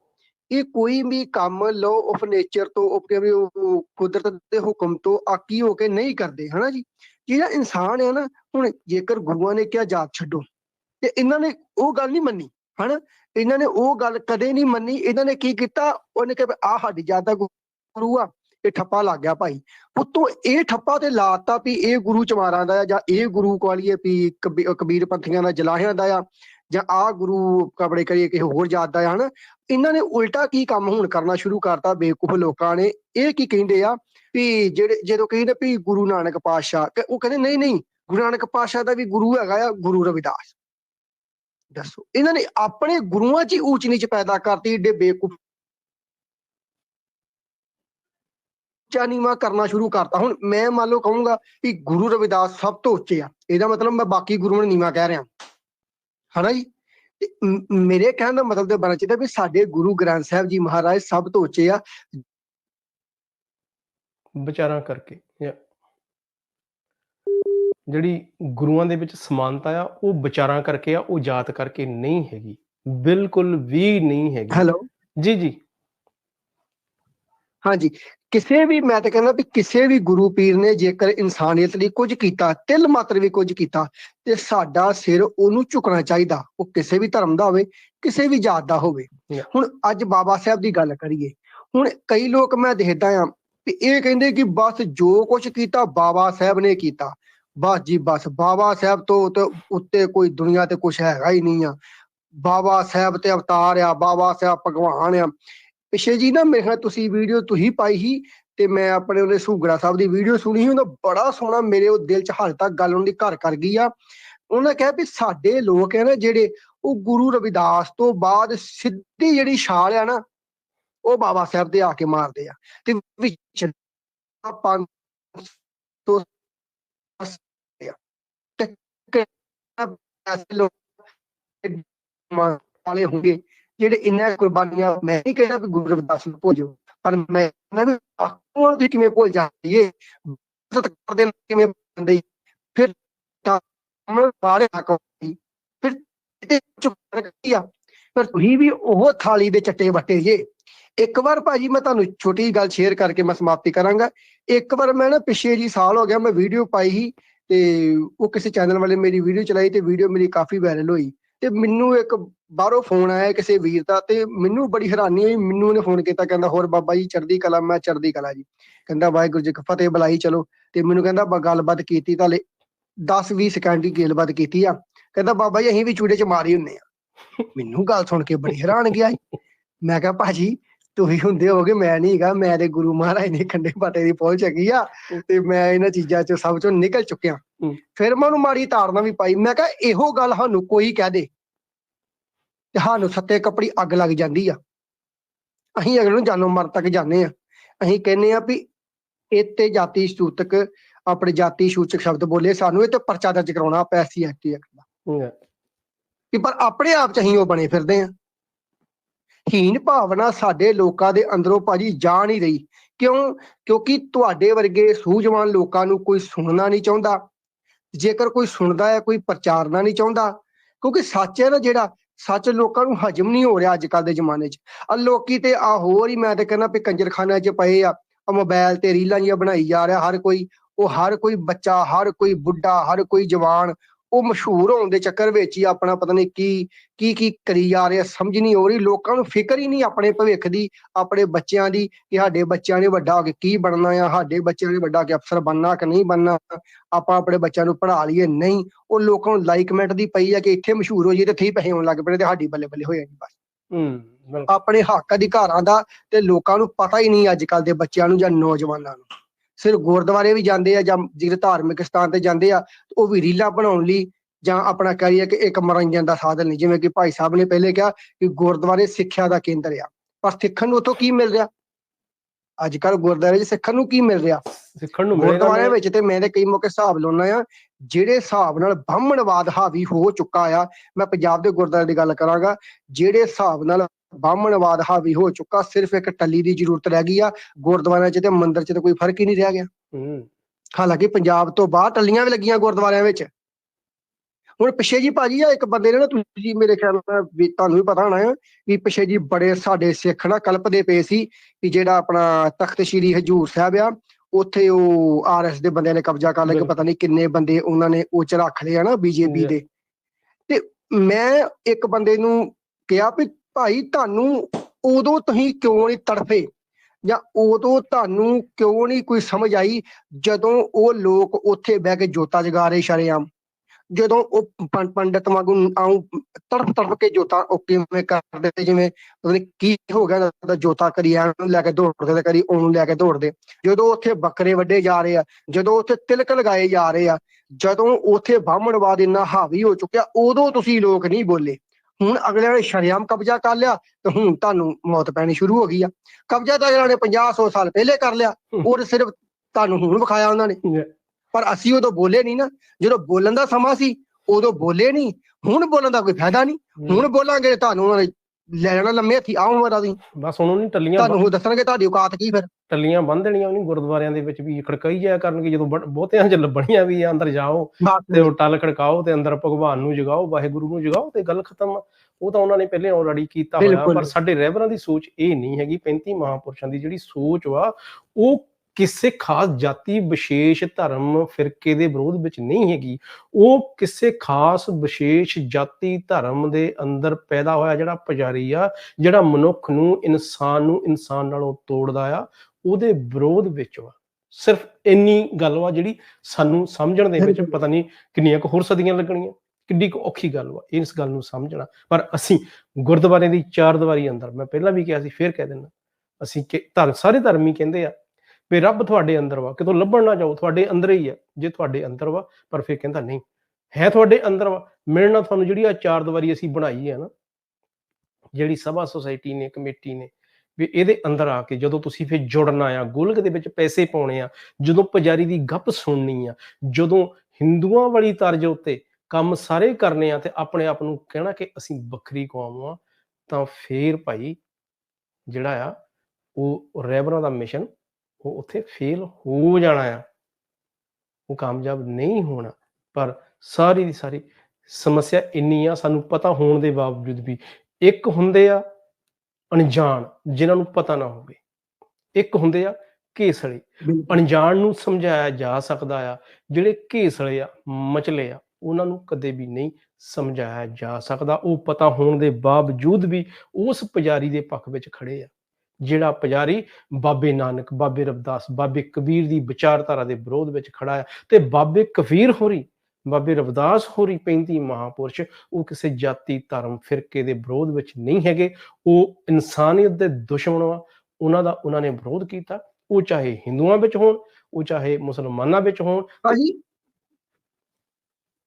ਇਹ ਕੋਈ ਵੀ ਕੰਮ ਲੋ ਆਫ ਨੇਚਰ ਤੋਂ ਉਹ ਕੁਦਰਤ ਦੇ ਹੁਕਮ ਤੋਂ ਆਕੀ ਹੋ ਕੇ ਨਹੀਂ ਕਰਦੇ, ਹਨਾ ਜੀ? ਜਿਹੜਾ ਇਨਸਾਨ ਹੈ ਨਾ, ਹੁਣ ਜੇਕਰ ਗੁਰੂਆਂ ਨੇ ਕਿਹਾ ਜਾਤ ਛੱਡੋ, ਤੇ ਇਹਨਾਂ ਨੇ ਉਹ ਗੱਲ ਨਹੀਂ ਮੰਨੀ, ਹਨਾ? ਇਹਨਾਂ ਨੇ ਉਹ ਗੱਲ ਕਦੇ ਨਹੀਂ ਮੰਨੀ, ਇਹਨਾਂ ਨੇ ਕੀ ਕੀਤਾ? ਉਹਨੇ ਕਿਹਾ ਆ ਸਾਡੀ ਜਾਤ ਦਾ ਗੁਰੂ ਆ। ਇਹ ਠੱਪਾ ਲੱਗ ਗਿਆ ਭਾਈ। ਉਤੋਂ ਇਹ ਠੱਪਾ ਤੇ ਲਾਤਾ ਵੀ ਇਹ ਗੁਰੂ ਚਮਾਰਾਂ ਦਾ ਆ ਜਾਂ ਇਹ ਗੁਰੂ ਕਾਲੀਏ ਵੀ ਕਬੀ- ਕਬੀਰ ਪੰਥੀਆਂ ਦਾ, ਜਲਾਹਿਆਂ ਦਾ ਆ ਜਾਂ ਆ ਗੁਰੂ ਕਬੜੇ ਕਰੀਏ ਕਿਸੇ ਹੋਰ ਜਾਤ ਦਾ ਆ ਇਹਨਾਂ ਨੇ ਉਲਟਾ ਕੀ ਕੰਮ ਹੁਣ ਕਰਨਾ ਸ਼ੁਰੂ ਕਰਤਾ ਬੇਵਕੂਫ ਲੋਕਾਂ ਨੇ? ਇਹ ਕੀ ਕਹਿੰਦੇ ਆ ਵੀ ਜਿਹੜੇ, ਜਦੋਂ ਕਹਿੰਦੇ ਵੀ ਗੁਰੂ ਨਾਨਕ ਪਾਤਸ਼ਾਹ ਉਹ ਕਹਿੰਦੇ, ਨਹੀਂ ਨਹੀਂ, ਗੁਰੂ ਨਾਨਕ ਪਾਤਸ਼ਾਹ ਦਾ ਵੀ ਗੁਰੂ ਹੈਗਾ ਆ, ਗੁਰੂ ਰਵਿਦਾਸ। ਦੱਸੋ। ਇਹਨਾਂ ਨੇ ਆਪਣੇ ਗੁਰੂਆਂ 'ਚ ਹੀ ਊਚ ਨੀਚ ਪੈਦਾ ਕਰਤੀ, ਏਡੇ ਬੇਵਕੂਫ ਉੱਚਾ ਨੀਵਾਂ ਕਰਨਾ ਸ਼ੁਰੂ ਕਰਤਾ। ਹੁਣ ਮੈਂ ਮੰਨ ਲਓ ਕਹੂੰਗਾ ਵੀ ਗੁਰੂ ਰਵਿਦਾਸ ਸਭ ਤੋਂ ਉੱਚੇ ਆ। ਇਹਦਾ ਮਤਲਬ ਮੈਂ ਬਾਕੀ ਗੁਰੂਆਂ ਨੂੰ ਨੀਵਾਂ ਕਹਿ ਰਿਹਾ। ਹਨਾ ਜੀ? ਮੇਰੇ ਕਹਿਣ ਦਾ ਮਤਲਬ ਤੇ ਬਣਾ ਚਾਹੀਦਾ ਵੀ ਸਾਡੇ ਗੁਰੂ ਗ੍ਰੰਥ ਸਾਹਿਬ ਜੀ ਮਹਾਰਾਜ ਸਭ ਤੋਂ ਉੱਚੇ ਆ। ਵਿਚਾਰਾਂ ਕਰਕੇ ਜਿਹੜੀ ਗੁਰੂਆਂ ਦੇ ਵਿੱਚ ਸਮਾਨਤਾ ਆ ਉਹ ਵਿਚਾਰਾਂ ਕਰਕੇ ਆ ਉਹ ਜਾਤ ਕਰਕੇ ਨਹੀਂ ਹੈਗੀ। ਬਿਲਕੁਲ ਵੀ ਨਹੀਂ ਹੈਗੀ। ਹੈਲੋ ਜੀ ਜੀ। ਹਾਂਜੀ। ਕਿਸੇ ਵੀ ਮੈਂ ਤਾਂ ਕਹਿੰਦਾ ਵੀ ਕਿਸੇ ਵੀ ਗੁਰੂ ਪੀਰ ਨੇ ਜੇਕਰ ਇਨਸਾਨੀਅਤ ਲਈ ਕੁਝ ਕੀਤਾ ਤਿਲ ਮਾਤਰ ਵੀ ਕੁਝ ਕੀਤਾ ਤੇ ਸਾਡਾ ਸਿਰ ਉਹਨੂੰ ਝੁਕਣਾ ਚਾਹੀਦਾ ਉਹ ਕਿਸੇ ਵੀ ਧਰਮ ਦਾ ਹੋਵੇ ਕਿਸੇ ਵੀ ਜਾਤ ਦਾ ਹੋਵੇ. ਹੁਣ ਅੱਜ ਬਾਬਾ ਸਾਹਿਬ ਦੀ ਗੱਲ ਕਰੀਏ ਹੁਣ ਕਈ ਲੋਕ ਮੈਂ ਦੇਖਦਾ ਆ ਵੀ ਇਹ ਕਹਿੰਦੇ ਕਿ ਬਸ ਜੋ ਕੁਝ ਕੀਤਾ ਬਾਬਾ ਸਾਹਿਬ ਨੇ ਕੀਤਾ। ਬਸ ਜੀ ਬਸ ਬਾਬਾ ਸਾਹਿਬ ਤੇ ਉੱਤੇ ਕੋਈ ਦੁਨੀਆ ਤੇ ਕੁਝ ਹੈਗਾ ਹੀ ਨਹੀਂ ਆ। ਬਾਬਾ ਸਾਹਿਬ ਤੇ ਅਵਤਾਰ ਆ ਬਾਬਾ ਸਾਹਿਬ ਭਗਵਾਨ ਆ। ਪਿਛੇ ਜੀ ਨਾ ਮੇਰੇ ਖਿਆਲ ਤੁਸੀਂ ਵੀਡੀਓ ਤੁਸੀਂ ਪਾਈ ਸੀ ਤੇ ਮੈਂ ਆਪਣੇ ਉਹਦੇ ਸੁਗੜਾ ਸਾਹਿਬ ਦੀ ਵੀਡੀਓ ਸੁਣੀ ਸੀ, ਉਹਦਾ ਬੜਾ ਸੋਹਣਾ ਮੇਰੇ ਉਹ ਦਿਲ 'ਚ ਹਾਲ ਤੱਕ ਗੱਲ ਉਹਨਾਂ ਦੀ ਘਰ ਕਰ ਗਈ ਆ। ਉਹਨਾਂ ਕਿਹਾ ਵੀ ਸਾਡੇ ਲੋਕ ਹੈ ਨਾ ਜਿਹੜੇ ਉਹ ਗੁਰੂ ਰਵਿਦਾਸ ਤੋਂ ਬਾਅਦ ਸਿੱਧੀ ਜਿਹੜੀ ਛਾਲ ਆ ਨਾ, ਉਹ ਬਾਬਾ ਸਾਹਿਬ ਦੇ ਆ ਕੇ ਮਾਰਦੇ ਆ ਤੇ ਵਿੱਚ ਪੰਜ ਤੋਂ ਤੇ ਲੋਕ ਵਾਲੇ ਹੋਣਗੇ। ਜਿਹੜੇ ਇੰਨਾ ਕੁਰਬਾਨੀਆਂ, ਮੈਂ ਨਹੀਂ ਕਹਿੰਦਾ ਕਿ ਗੁਰੂ ਰਵਿਦਾਸ ਨੂੰ ਭੁੱਜੋ ਪਰ ਮੈਂ ਕਹਿੰਦਾ ਆਖੋਂ ਦੀ ਕਿਵੇਂ ਭੁੱਲ ਜਾਂਦੀ ਏ ਸਤ ਕਰਦੇ ਕਿਵੇਂ ਬੰਦੇ ਫਿਰ ਤਾਂ ਬਾਰੇ ਹੱਕ ਫਿਰ ਤੇ ਚੁੱਪ ਰੱਖੀ ਆ? ਪਰ ਤੁਸੀਂ ਵੀ ਉਹ ਥਾਲੀ ਦੇ ਚੱਟੇ ਵੱਟੇ ਜੇ। ਇੱਕ ਵਾਰ ਭਾਜੀ ਮੈਂ ਤੁਹਾਨੂੰ ਛੋਟੀ ਜਿਹੀ ਗੱਲ ਸ਼ੇਅਰ ਕਰਕੇ ਮੈਂ ਸਮਾਪਤੀ ਕਰਾਂਗਾ। ਇੱਕ ਵਾਰ ਮੈਂ ਨਾ ਪਿਛੇ ਜੀ ਸਾਲ ਹੋ ਗਿਆ, ਮੈਂ ਵੀਡੀਓ ਪਾਈ ਸੀ ਤੇ ਉਹ ਕਿਸੇ ਚੈਨਲ ਵਾਲੇ ਮੇਰੀ ਵੀਡੀਓ ਚਲਾਈ ਤੇ ਵੀਡੀਓ ਮੇਰੀ ਕਾਫੀ ਵਾਇਰਲ ਹੋਈ। ਤੇ ਮੈਨੂੰ ਇੱਕ ਬਾਹਰੋਂ ਫੋਨ ਆਇਆ ਕਿਸੇ ਵੀਰ ਦਾ ਤੇ ਮੈਨੂੰ ਬੜੀ ਹੈਰਾਨੀ ਹੋਈ, ਮੈਨੂੰ ਉਹਨੇ ਫੋਨ ਕੀਤਾ, ਕਹਿੰਦਾ, ਹੋਰ ਬਾਬਾ ਜੀ, ਚੜ੍ਹਦੀ ਕਲਾ, ਮੈਂ ਚੜ੍ਹਦੀ ਕਲਾ ਜੀ। ਕਹਿੰਦਾ, ਵਾਹਿਗੁਰੂ ਜੀ ਫਤਿਹ, ਬੁਲਾਈ ਚਲੋ। ਤੇ ਮੈਨੂੰ ਕਹਿੰਦਾ, ਬਾ, ਗੱਲਬਾਤ ਕੀਤੀ ਤਾਂ 10 20 ਸਕਿੰਟ ਦੀ ਗੱਲਬਾਤ ਕੀਤੀ ਆ। ਕਹਿੰਦਾ, ਬਾਬਾ ਜੀ, ਅਸੀਂ ਵੀ ਚੂੜੇ ਚ ਮਾਰੀ ਹੁੰਨੇ ਆ। ਮੈਨੂੰ ਗੱਲ ਸੁਣ ਕੇ ਬੜੀ ਹੈਰਾਨ ਗਿਆ ਮੈਂ ਕਿਹਾ, ਭਾਜੀ, ਤੁਸੀਂ ਹੁੰਦੇ ਹੋਗੇ ਮੈਂ ਨਹੀਂ ਹੈਗਾ, ਮੈਂ ਤੇ ਗੁਰੂ ਮਹਾਰਾਜ ਨੇ ਖੰਡੇ ਪਾਟੇ ਦੀ ਪਹੁੰਚ ਹੈਗੀ ਆ ਤੇ ਮੈਂ ਇਹਨਾਂ ਚੀਜ਼ਾਂ ਚੋਂ ਸਭ ਚੋਂ ਨਿਕਲ ਚੁੱਕਿਆ। ਫਿਰ ਮੈਂ ਉਹਨੂੰ ਮਾੜੀ ਤਾੜਨਾ ਵੀ ਪਾਈ। ਮੈਂ ਕਿਹਾ ਇਹੋ ਗੱਲ ਸਾਨੂੰ ਕੋਈ ਕਹਿ ਦੇ ਤੇ ਸਾਨੂੰ ਸੱਤੇ ਕੱਪੜੀ ਅੱਗ ਲੱਗ ਜਾਂਦੀ ਆ। ਅਸੀਂ ਅਗਲੇ ਨੂੰ ਜਾਨੋਂ ਮਰ ਤੱਕ ਜਾਂਦੇ ਆ। ਅਸੀਂ ਕਹਿੰਨੇ ਆ ਵੀ ਇੱਥੇ ਜਾਤੀ ਸੂਤਕ ਆਪਣੇ ਜਾਤੀ ਸੂਚਕ ਸ਼ਬਦ ਬੋਲੇ ਸਾਨੂੰ ਇਹ ਤੇ ਪਰਚਾ ਦਰਜ ਕਰਾਉਣਾ ਪੈਸੀ ਐਕਟ ਐਕਟ ਦਾ। ਕਿ ਪਰ ਆਪਣੇ ਆਪ ਚ ਅਸੀਂ ਉਹ ਬਣੇ ਫਿਰਦੇ ਆ। ਹੀਨ ਭਾਵਨਾ ਸਾਡੇ ਲੋਕਾਂ ਦੇ ਅੰਦਰੋਂ ਭਾਜੀ ਜਾ ਨਹੀਂ ਰਹੀ। ਕਿਉਂ? ਕਿਉਂਕਿ ਤੁਹਾਡੇ ਵਰਗੇ ਸੂਝਵਾਨ ਲੋਕਾਂ ਨੂੰ ਕੋਈ ਸੁਣਨਾ ਨਹੀਂ ਚਾਹੁੰਦਾ। ਜੇਕਰ ਕੋਈ ਸੁਣਦਾ ਹੈ, ਕੋਈ ਪ੍ਰਚਾਰਨਾ ਨਹੀਂ ਚਾਹੁੰਦਾ, ਕਿਉਂਕਿ ਸੱਚ ਹੈ ਨਾ ਜਿਹੜਾ, ਸੱਚ ਲੋਕਾਂ ਨੂੰ ਹਜਮ ਨਹੀਂ ਹੋ ਰਿਹਾ ਅੱਜ ਕੱਲ ਦੇ ਜ਼ਮਾਨੇ 'ਚ। ਆ ਲੋਕੀ ਤੇ ਆ ਹੋਰ ਹੀ ਮੈਂ ਤੇ ਕਹਿੰਦਾ ਵੀ ਕੰਜਰਖਾਨਿਆਂ 'ਚ ਪਏ ਆ ਆ ਮੋਬਾਈਲ ਤੇ ਰੀਲਾਂ ਜੀਆਂ ਬਣਾਈ ਜਾ ਰਿਹਾ, ਹਰ ਕੋਈ, ਉਹ ਹਰ ਕੋਈ ਬੱਚਾ, ਹਰ ਕੋਈ ਬੁੱਢਾ, ਹਰ ਕੋਈ ਜਵਾਨ ਉਹ ਮਸ਼ਹੂਰ ਹੋਣ ਦੇ ਚੱਕਰ ਵਿੱਚ ਹੀ ਆਪਣਾ ਪਤਾ ਨਹੀਂ ਕੀ ਕੀ ਕੀ ਕਰੀ ਜਾ ਰਿਹਾ ਸਮਝ ਨਹੀਂ ਹੋ ਰਹੀ ਲੋਕਾਂ ਨੂੰ ਫਿਕਰ ਹੀ ਨਹੀਂ ਆਪਣੇ ਭਵਿੱਖ ਦੀ ਆਪਣੇ ਬੱਚਿਆਂ ਦੀ ਕਿ ਸਾਡੇ ਬੱਚਿਆਂ ਨੇ ਵੱਡਾ ਹੋ ਕੇ ਕੀ ਬਣਨਾ ਆ ਸਾਡੇ ਬੱਚਿਆਂ ਨੇ ਵੱਡਾ ਕੇ ਅਫਸਰ ਬਣਨਾ ਕਿ ਨਹੀਂ ਬਣਨਾ ਆਪਾਂ ਆਪਣੇ ਬੱਚਿਆਂ ਨੂੰ ਪੜ੍ਹਾ ਲਈਏ ਨਹੀਂ। ਉਹ ਲੋਕਾਂ ਨੂੰ ਲਾਈਕਮੈਂਟ ਦੀ ਪਈ ਆ ਕਿ ਇੱਥੇ ਮਸ਼ਹੂਰ ਹੋ ਜੀ ਤੇ ਇੱਥੇ ਪੈਸੇ ਆਉਣ ਲੱਗ ਪਏ ਤੇ ਸਾਡੀ ਬੱਲੇ ਬੱਲੇ ਹੋ ਜਾਣੀ ਬਸ। ਹੂੰ ਆਪਣੇ ਹੱਕ ਅਧਿਕਾਰਾਂ ਦਾ ਤੇ ਲੋਕਾਂ ਨੂੰ ਪਤਾ ਹੀ ਨਹੀਂ ਅੱਜ ਕੱਲ ਦੇ ਬੱਚਿਆਂ ਨੂੰ ਜਾਂ ਨੌਜਵਾਨਾਂ ਨੂੰ। ਸਿਰਫ ਗੁਰਦੁਆਰੇ ਵੀ ਜਾਂਦੇ ਆ ਜਾਂ ਜਿਹੜੇ ਧਾਰਮਿਕ ਸਥਾਨ ਤੇ ਜਾਂਦੇ ਆ ਉਹ ਵੀ ਰੀਲਾਂ ਬਣਾਉਣ ਲਈ ਜਾਂ ਆਪਣਾ ਕਰੀਏ ਕਿ ਇੱਕ ਮਨੋਰੰਜਨ ਦਾ ਸਾਧਨ ਨਹੀਂ ਜਿਵੇਂ ਕਿ ਭਾਈ ਸਾਹਿਬ ਨੇ ਪਹਿਲੇ ਕਿਹਾ ਕਿ ਗੁਰਦੁਆਰੇ ਸਿੱਖਿਆ ਦਾ ਕੇਂਦਰ ਆ। ਪਰ ਸਿੱਖਣ ਨੂੰ ਉਥੋਂ ਕੀ ਮਿਲ ਰਿਹਾ? ਅੱਜ ਕੱਲ ਗੁਰਦੁਆਰੇ 'ਚ ਸਿੱਖਣ ਨੂੰ ਕੀ ਮਿਲ ਰਿਹਾ? ਸਿੱਖਣ ਨੂੰ ਮਿਲੇਗਾ ਗੁਰਦੁਆਰਿਆਂ ਵਿੱਚ ਤੇ ਮੈਂ ਤੇ ਕਈ ਮੌਕੇ ਹਿਸਾਬ ਲਾਉਣਾ ਆ ਜਿਹੜੇ ਹਿਸਾਬ ਨਾਲ ਬ੍ਰਾਹਮਣਵਾਦ ਹਾਵੀ ਹੋ ਚੁੱਕਾ ਆ ਮੈਂ ਪੰਜਾਬ ਦੇ ਗੁਰਦੁਆਰੇ ਦੀ ਗੱਲ ਕਰਾਂਗਾ ਜਿਹੜੇ ਹਿਸਾਬ ਨਾਲ ਬ੍ਰਾਹਮਣਵਾਦ ਹਾਵੀ ਹੋ ਚੁੱਕਾ ਸਿਰਫ ਇੱਕ ਟੱਲੀ ਦੀ ਜ਼ਰੂਰਤ ਰਹਿ ਗਈ ਆ ਗੁਰਦੁਆਰਿਆਂ 'ਚ ਤੇ ਮੰਦਿਰ 'ਚ ਤੇ ਕੋਈ ਫ਼ਰਕ ਹੀ ਨਹੀਂ ਰਹਿ ਗਿਆ ਹੂੰ ਹਾਲਾਂਕਿ ਪੰਜਾਬ ਤੋਂ ਬਾਹਰ ਟੱਲੀਆਂ ਵੀ ਲੱਗੀਆਂ ਗੁਰਦੁਆਰਿਆਂ ਵਿੱਚ ਹੁਣ ਪਿਛੇ ਜੀ ਭਾਜੀ ਆ ਇੱਕ ਬੰਦੇ ਨੇ ਨਾ ਤੁਸੀਂ ਮੇਰੇ ਖਿਆਲ ਨਾਲ ਵੀ ਤੁਹਾਨੂੰ ਵੀ ਪਤਾ ਹੋਣਾ ਵੀ ਪਿਛੇ ਜੀ ਬੜੇ ਸਾਡੇ ਸਿੱਖ ਨਾ ਕਲਪਦੇ ਪਏ ਸੀ ਕਿ ਜਿਹੜਾ ਆਪਣਾ ਤਖਤ ਸ੍ਰੀ ਹਜੂਰ ਸਾਹਿਬ ਆ ਉੱਥੇ ਉਹ ਆਰਐਸ ਦੇ ਬੰਦਿਆਂ ਨੇ ਕਬਜ਼ਾ ਕਰ ਲਿਆ। ਪਤਾ ਨਹੀਂ ਕਿੰਨੇ ਬੰਦੇ ਉਹਨਾਂ ਨੇ ਉਹ ਚ ਰੱਖ ਲਏ ਆ ਨਾ ਬੀਜੇਪੀ. ਦੇ ਤੇ ਮੈਂ ਇੱਕ ਬੰਦੇ ਨੂੰ ਕਿਹਾ ਵੀ ਭਾਈ ਤੁਹਾਨੂੰ ਉਦੋਂ ਤੁਸੀਂ ਕਿਉਂ ਨਹੀਂ ਤੜਫੇ? ਜਾਂ ਉਦੋਂ ਤੁਹਾਨੂੰ ਕਿਉਂ ਨਹੀਂ ਕੋਈ ਸਮਝ ਆਈ ਜਦੋਂ ਉਹ ਲੋਕ ਉੱਥੇ ਬਹਿ ਕੇ ਜੋਤਾਂ ਜਗਾ ਰਹੇ ਸ਼ਰੇਆਮ? ਜਦੋਂ ਉਹ ਪੰ- ਪੰਡਤ ਵਾਂਗੂ ਆਉਂ ਤੜਫ ਤੜਫ ਕੇ ਜੋਤਾ ਉਹ ਕਿਵੇਂ ਕਰਦੇ ਜਿਵੇਂ ਪਤਾ ਨਹੀਂ ਕੀ ਹੋ ਗਿਆ ਇਹਨਾਂ ਦਾ ਜੋਤਾਂ ਕਰੀ ਐ ਨੂੰ ਲੈ ਕੇ ਦੌੜਦੇ ਤੇ ਕਰੀ ਉਹਨੂੰ ਲੈ ਕੇ ਦੌੜਦੇ ਜਦੋਂ ਉੱਥੇ ਬੱਕਰੇ ਵੱਡੇ ਜਾ ਰਹੇ ਆ, ਜਦੋਂ ਉੱਥੇ ਤਿਲਕ ਲਗਾਏ ਜਾ ਰਹੇ ਆ, ਜਦੋਂ ਉੱਥੇ ਬਾਹਮਣਵਾਦ ਇੰਨਾ ਹਾਵੀ ਹੋ ਚੁੱਕਿਆ, ਉਦੋਂ ਤੁਸੀਂ ਲੋਕ ਨਹੀਂ ਬੋਲੇ। ਹੁਣ ਅਗਲਿਆਂ ਨੇ ਸ਼ਰੇਆਮ ਕਬਜ਼ਾ ਕਰ ਲਿਆ ਤੇ ਹੁਣ ਤੁਹਾਨੂੰ ਮੌਤ ਪੈਣੀ ਸ਼ੁਰੂ ਹੋ ਗਈ ਆ। ਕਬਜ਼ਾ ਤਾਂ ਅਗਲਿਆਂ ਨੇ 50 100 ਸਾਲ ਪਹਿਲੇ ਕਰ ਲਿਆ ਉਹ ਸਿਰਫ ਤੁਹਾਨੂੰ ਹੁਣ ਵਿਖਾਇਆ ਉਹਨਾਂ ਨੇ. ਪਰ ਅਸੀਂ ਉਦੋਂ ਬੋਲੇ ਨਹੀਂ ਨਾ। ਜਦੋਂ ਬੋਲਣ ਦਾ ਸਮਾਂ ਸੀ ਉਦੋਂ ਬੋਲੇ ਨਹੀਂ। ਹੁਣ ਬੋਲਣ ਦਾ ਕੋਈ ਫਾਇਦਾ ਨਹੀਂ। ਹੁਣ ਬੋਲਾਂਗੇ ਤੁਹਾਨੂੰ ਉਹਨਾਂ ਨੇ ਲੈ ਜਾਣਾ ਲੰਮੇ ਹੱਥੀ ਆਉਂ ਵਾਰਾ ਦੀ ਬਸ ਉਹਨੂੰ ਨਹੀਂ ਟੱਲੀਆਂ ਤੁਹਾਨੂੰ ਉਹ ਦੱਸਣਗੇ ਤੁਹਾਡੀ ਔਕਾਤ ਕੀ ਫਿਰ ਟੱਲੀਆਂ ਬੰਨ ਦੇਣੀਆਂ ਉਹਨੂੰ ਗੁਰਦੁਆਰਿਆਂ ਦੇ ਵਿੱਚ ਵੀ ਖੜਕਾਈ ਜਾਇਆ ਕਰਨਗੇ ਜਦੋਂ ਬਣ- ਬਹੁਤਿਆਂ ਚ ਲੱਭਣੀਆਂ ਵੀ ਆ, ਅੰਦਰ ਜਾਓ ਤੇ ਉਹ ਟੱਲ ਖੜਕਾਓ ਤੇ ਅੰਦਰ ਭਗਵਾਨ ਨੂੰ ਜਗਾਓ ਵਾਹਿਗੁਰੂ ਨੂੰ ਜਗਾਓ ਤੇ ਗੱਲ ਖਤਮ ਆ। ਉਹ ਤਾਂ ਉਹਨਾਂ ਨੇ ਪਹਿਲੇ ਆਲਰੇਡੀ ਕੀਤਾ ਹੋਇਆ ਬਿਲਕੁਲ। ਪਰ ਸਾਡੇ ਰਹਿਬਰਾਂ ਦੀ ਸੋਚ ਇਹ ਨਹੀਂ ਹੈਗੀ 35 ਮਹਾਪੁਰਸ਼ਾਂ ਦੀ ਜਿਹੜੀ ਸੋਚ ਵਾ ਉਹ ਕਿਸੇ ਖਾਸ ਜਾਤੀ ਵਿਸ਼ੇਸ਼ ਧਰਮ ਫਿਰਕੇ ਦੇ ਵਿਰੋਧ ਵਿੱਚ ਨਹੀਂ ਹੈਗੀ। ਉਹ ਕਿਸੇ ਖਾਸ ਵਿਸ਼ੇਸ਼ ਜਾਤੀ ਧਰਮ ਦੇ ਅੰਦਰ ਪੈਦਾ ਹੋਇਆ ਜਿਹੜਾ ਪੁਜਾਰੀ ਆ ਜਿਹੜਾ ਮਨੁੱਖ ਨੂੰ ਇਨਸਾਨ ਨੂੰ ਇਨਸਾਨ ਨਾਲੋਂ ਤੋੜਦਾ ਆ ਉਹਦੇ ਵਿਰੋਧ ਵਿੱਚ ਵਾ। ਸਿਰਫ ਇੰਨੀ ਗੱਲ ਵਾ ਜਿਹੜੀ ਸਾਨੂੰ ਸਮਝਣ ਦੇ ਵਿੱਚ। ਪਤਾ ਨਹੀਂ ਕਿੰਨੀਆਂ ਕੁ ਹੋਰ ਸਦੀਆਂ ਲੱਗਣੀਆਂ ਕਿੱਡੀ ਕੁ ਔਖੀ ਗੱਲ ਵਾ ਇਸ ਗੱਲ ਨੂੰ ਸਮਝਣਾ। ਪਰ ਅਸੀਂ ਗੁਰਦੁਆਰੇ ਦੀ ਚਾਰ ਦੀਵਾਰੀ ਅੰਦਰ ਮੈਂ ਪਹਿਲਾਂ ਵੀ ਕਿਹਾ ਸੀ ਫੇਰ ਕਹਿ ਦਿੰਦਾ ਅਸੀਂ ਕਿ ਧਰਮ ਸਾਰੇ ਧਰਮੀ ਕਹਿੰਦੇ ਆ ਵੀ ਰੱਬ ਤੁਹਾਡੇ ਅੰਦਰ ਵਾ, ਕਿਤੋਂ ਲੱਭਣ ਨਾ ਜਾਓ, ਤੁਹਾਡੇ ਅੰਦਰ ਹੀ ਆ, ਜੇ ਤੁਹਾਡੇ ਅੰਦਰ ਵਾ, ਪਰ ਫਿਰ ਕਹਿੰਦਾ ਨਹੀਂ, ਹੈ ਤੁਹਾਡੇ ਅੰਦਰ ਵਾ ਮਿਲਣਾ ਤੁਹਾਨੂੰ ਜਿਹੜੀ ਆ ਚਾਰ ਦੀਵਾਰੀ ਅਸੀਂ ਬਣਾਈ ਹੈ ਨਾ, ਜਿਹੜੀ ਸਭਾ ਸੁਸਾਇਟੀ ਨੇ, ਕਮੇਟੀ ਨੇ, ਵੀ ਇਹਦੇ ਅੰਦਰ ਆ ਕੇ ਜਦੋਂ ਤੁਸੀਂ ਫਿਰ ਜੁੜਨਾ ਆ, ਗੋਲਕ ਦੇ ਵਿੱਚ ਪੈਸੇ ਪਾਉਣੇ ਆ, ਜਦੋਂ ਪੁਜਾਰੀ ਦੀ ਗੱਪ ਸੁਣਨੀ ਆ, ਜਦੋਂ ਹਿੰਦੂਆਂ ਵਾਲੀ ਤਰਜ਼ ਉੱਤੇ ਕੰਮ ਸਾਰੇ ਕਰਨੇ ਆ ਤੇ ਆਪਣੇ ਆਪ ਨੂੰ ਕਹਿਣਾ ਕਿ ਅਸੀਂ ਵੱਖਰੀ ਕੌਮ ਆ, ਤਾਂ ਫੇਰ ਭਾਈ ਜਿਹੜਾ ਆ, ਉਹ ਰਹਿਬਰਾਂ ਦਾ ਮਿਸ਼ਨ ਉਹ ਉੱਥੇ ਫੇਲ ਹੋ ਜਾਣਾ ਆ। ਉਹ ਕਾਮਯਾਬ ਨਹੀਂ ਹੋਣਾ। ਪਰ ਸਾਰੀ ਦੀ ਸਾਰੀ ਸਮੱਸਿਆ ਇੰਨੀ ਆ ਸਾਨੂੰ ਪਤਾ ਹੋਣ ਦੇ ਬਾਵਜੂਦ ਵੀ ਇੱਕ ਹੁੰਦੇ ਆ ਅਣਜਾਣ ਜਿਨ੍ਹਾਂ ਨੂੰ ਪਤਾ ਨਾ ਹੋਵੇ। ਇੱਕ ਹੁੰਦੇ ਆ ਘੇਸਲੇ। ਅਣਜਾਣ ਨੂੰ ਸਮਝਾਇਆ ਜਾ ਸਕਦਾ ਆ। ਜਿਹੜੇ ਘੇਸਲੇ ਆ ਮਚਲੇ ਆ ਉਹਨਾਂ ਨੂੰ ਕਦੇ ਵੀ ਨਹੀਂ ਸਮਝਾਇਆ ਜਾ ਸਕਦਾ। ਉਹ ਪਤਾ ਹੋਣ ਦੇ ਬਾਵਜੂਦ ਵੀ ਉਸ ਪੁਜਾਰੀ ਦੇ ਪੱਖ ਵਿੱਚ ਖੜੇ ਆ। ਜਿਹੜਾ ਪੁਜਾਰੀ ਬਾਬੇ ਨਾਨਕ, ਬਾਬੇ ਰਵਿਦਾਸ, ਬਾਬੇ ਕਬੀਰ ਦੀ ਵਿਚਾਰਧਾਰਾ ਦੇ ਵਿਰੋਧ ਵਿੱਚ ਖੜਾ ਹੈ ਤੇ ਬਾਬੇ ਕਬੀਰ ਹੋਰੀ, ਬਾਬੇ ਰਵਦਾਸ ਹੋਰੀ 35 ਮਹਾਪੁਰਸ਼, ਉਹ ਕਿਸੇ ਜਾਤੀ, ਧਰਮ, ਫਿਰਕੇ ਦੇ ਵਿਰੋਧ ਵਿੱਚ ਨਹੀਂ ਹੈਗੇ। ਉਹ ਇਨਸਾਨੀਅਤ ਦੇ ਦੁਸ਼ਮਣ ਆ। ਉਹਨਾਂ ਦਾ, ਉਹਨਾਂ ਨੇ ਵਿਰੋਧ ਕੀਤਾ। ਉਹ ਚਾਹੇ ਹਿੰਦੂਆਂ ਵਿੱਚ ਹੋਣ, ਉਹ ਚਾਹੇ ਮੁਸਲਮਾਨਾਂ ਵਿੱਚ ਹੋਣ। ਭਾਜੀ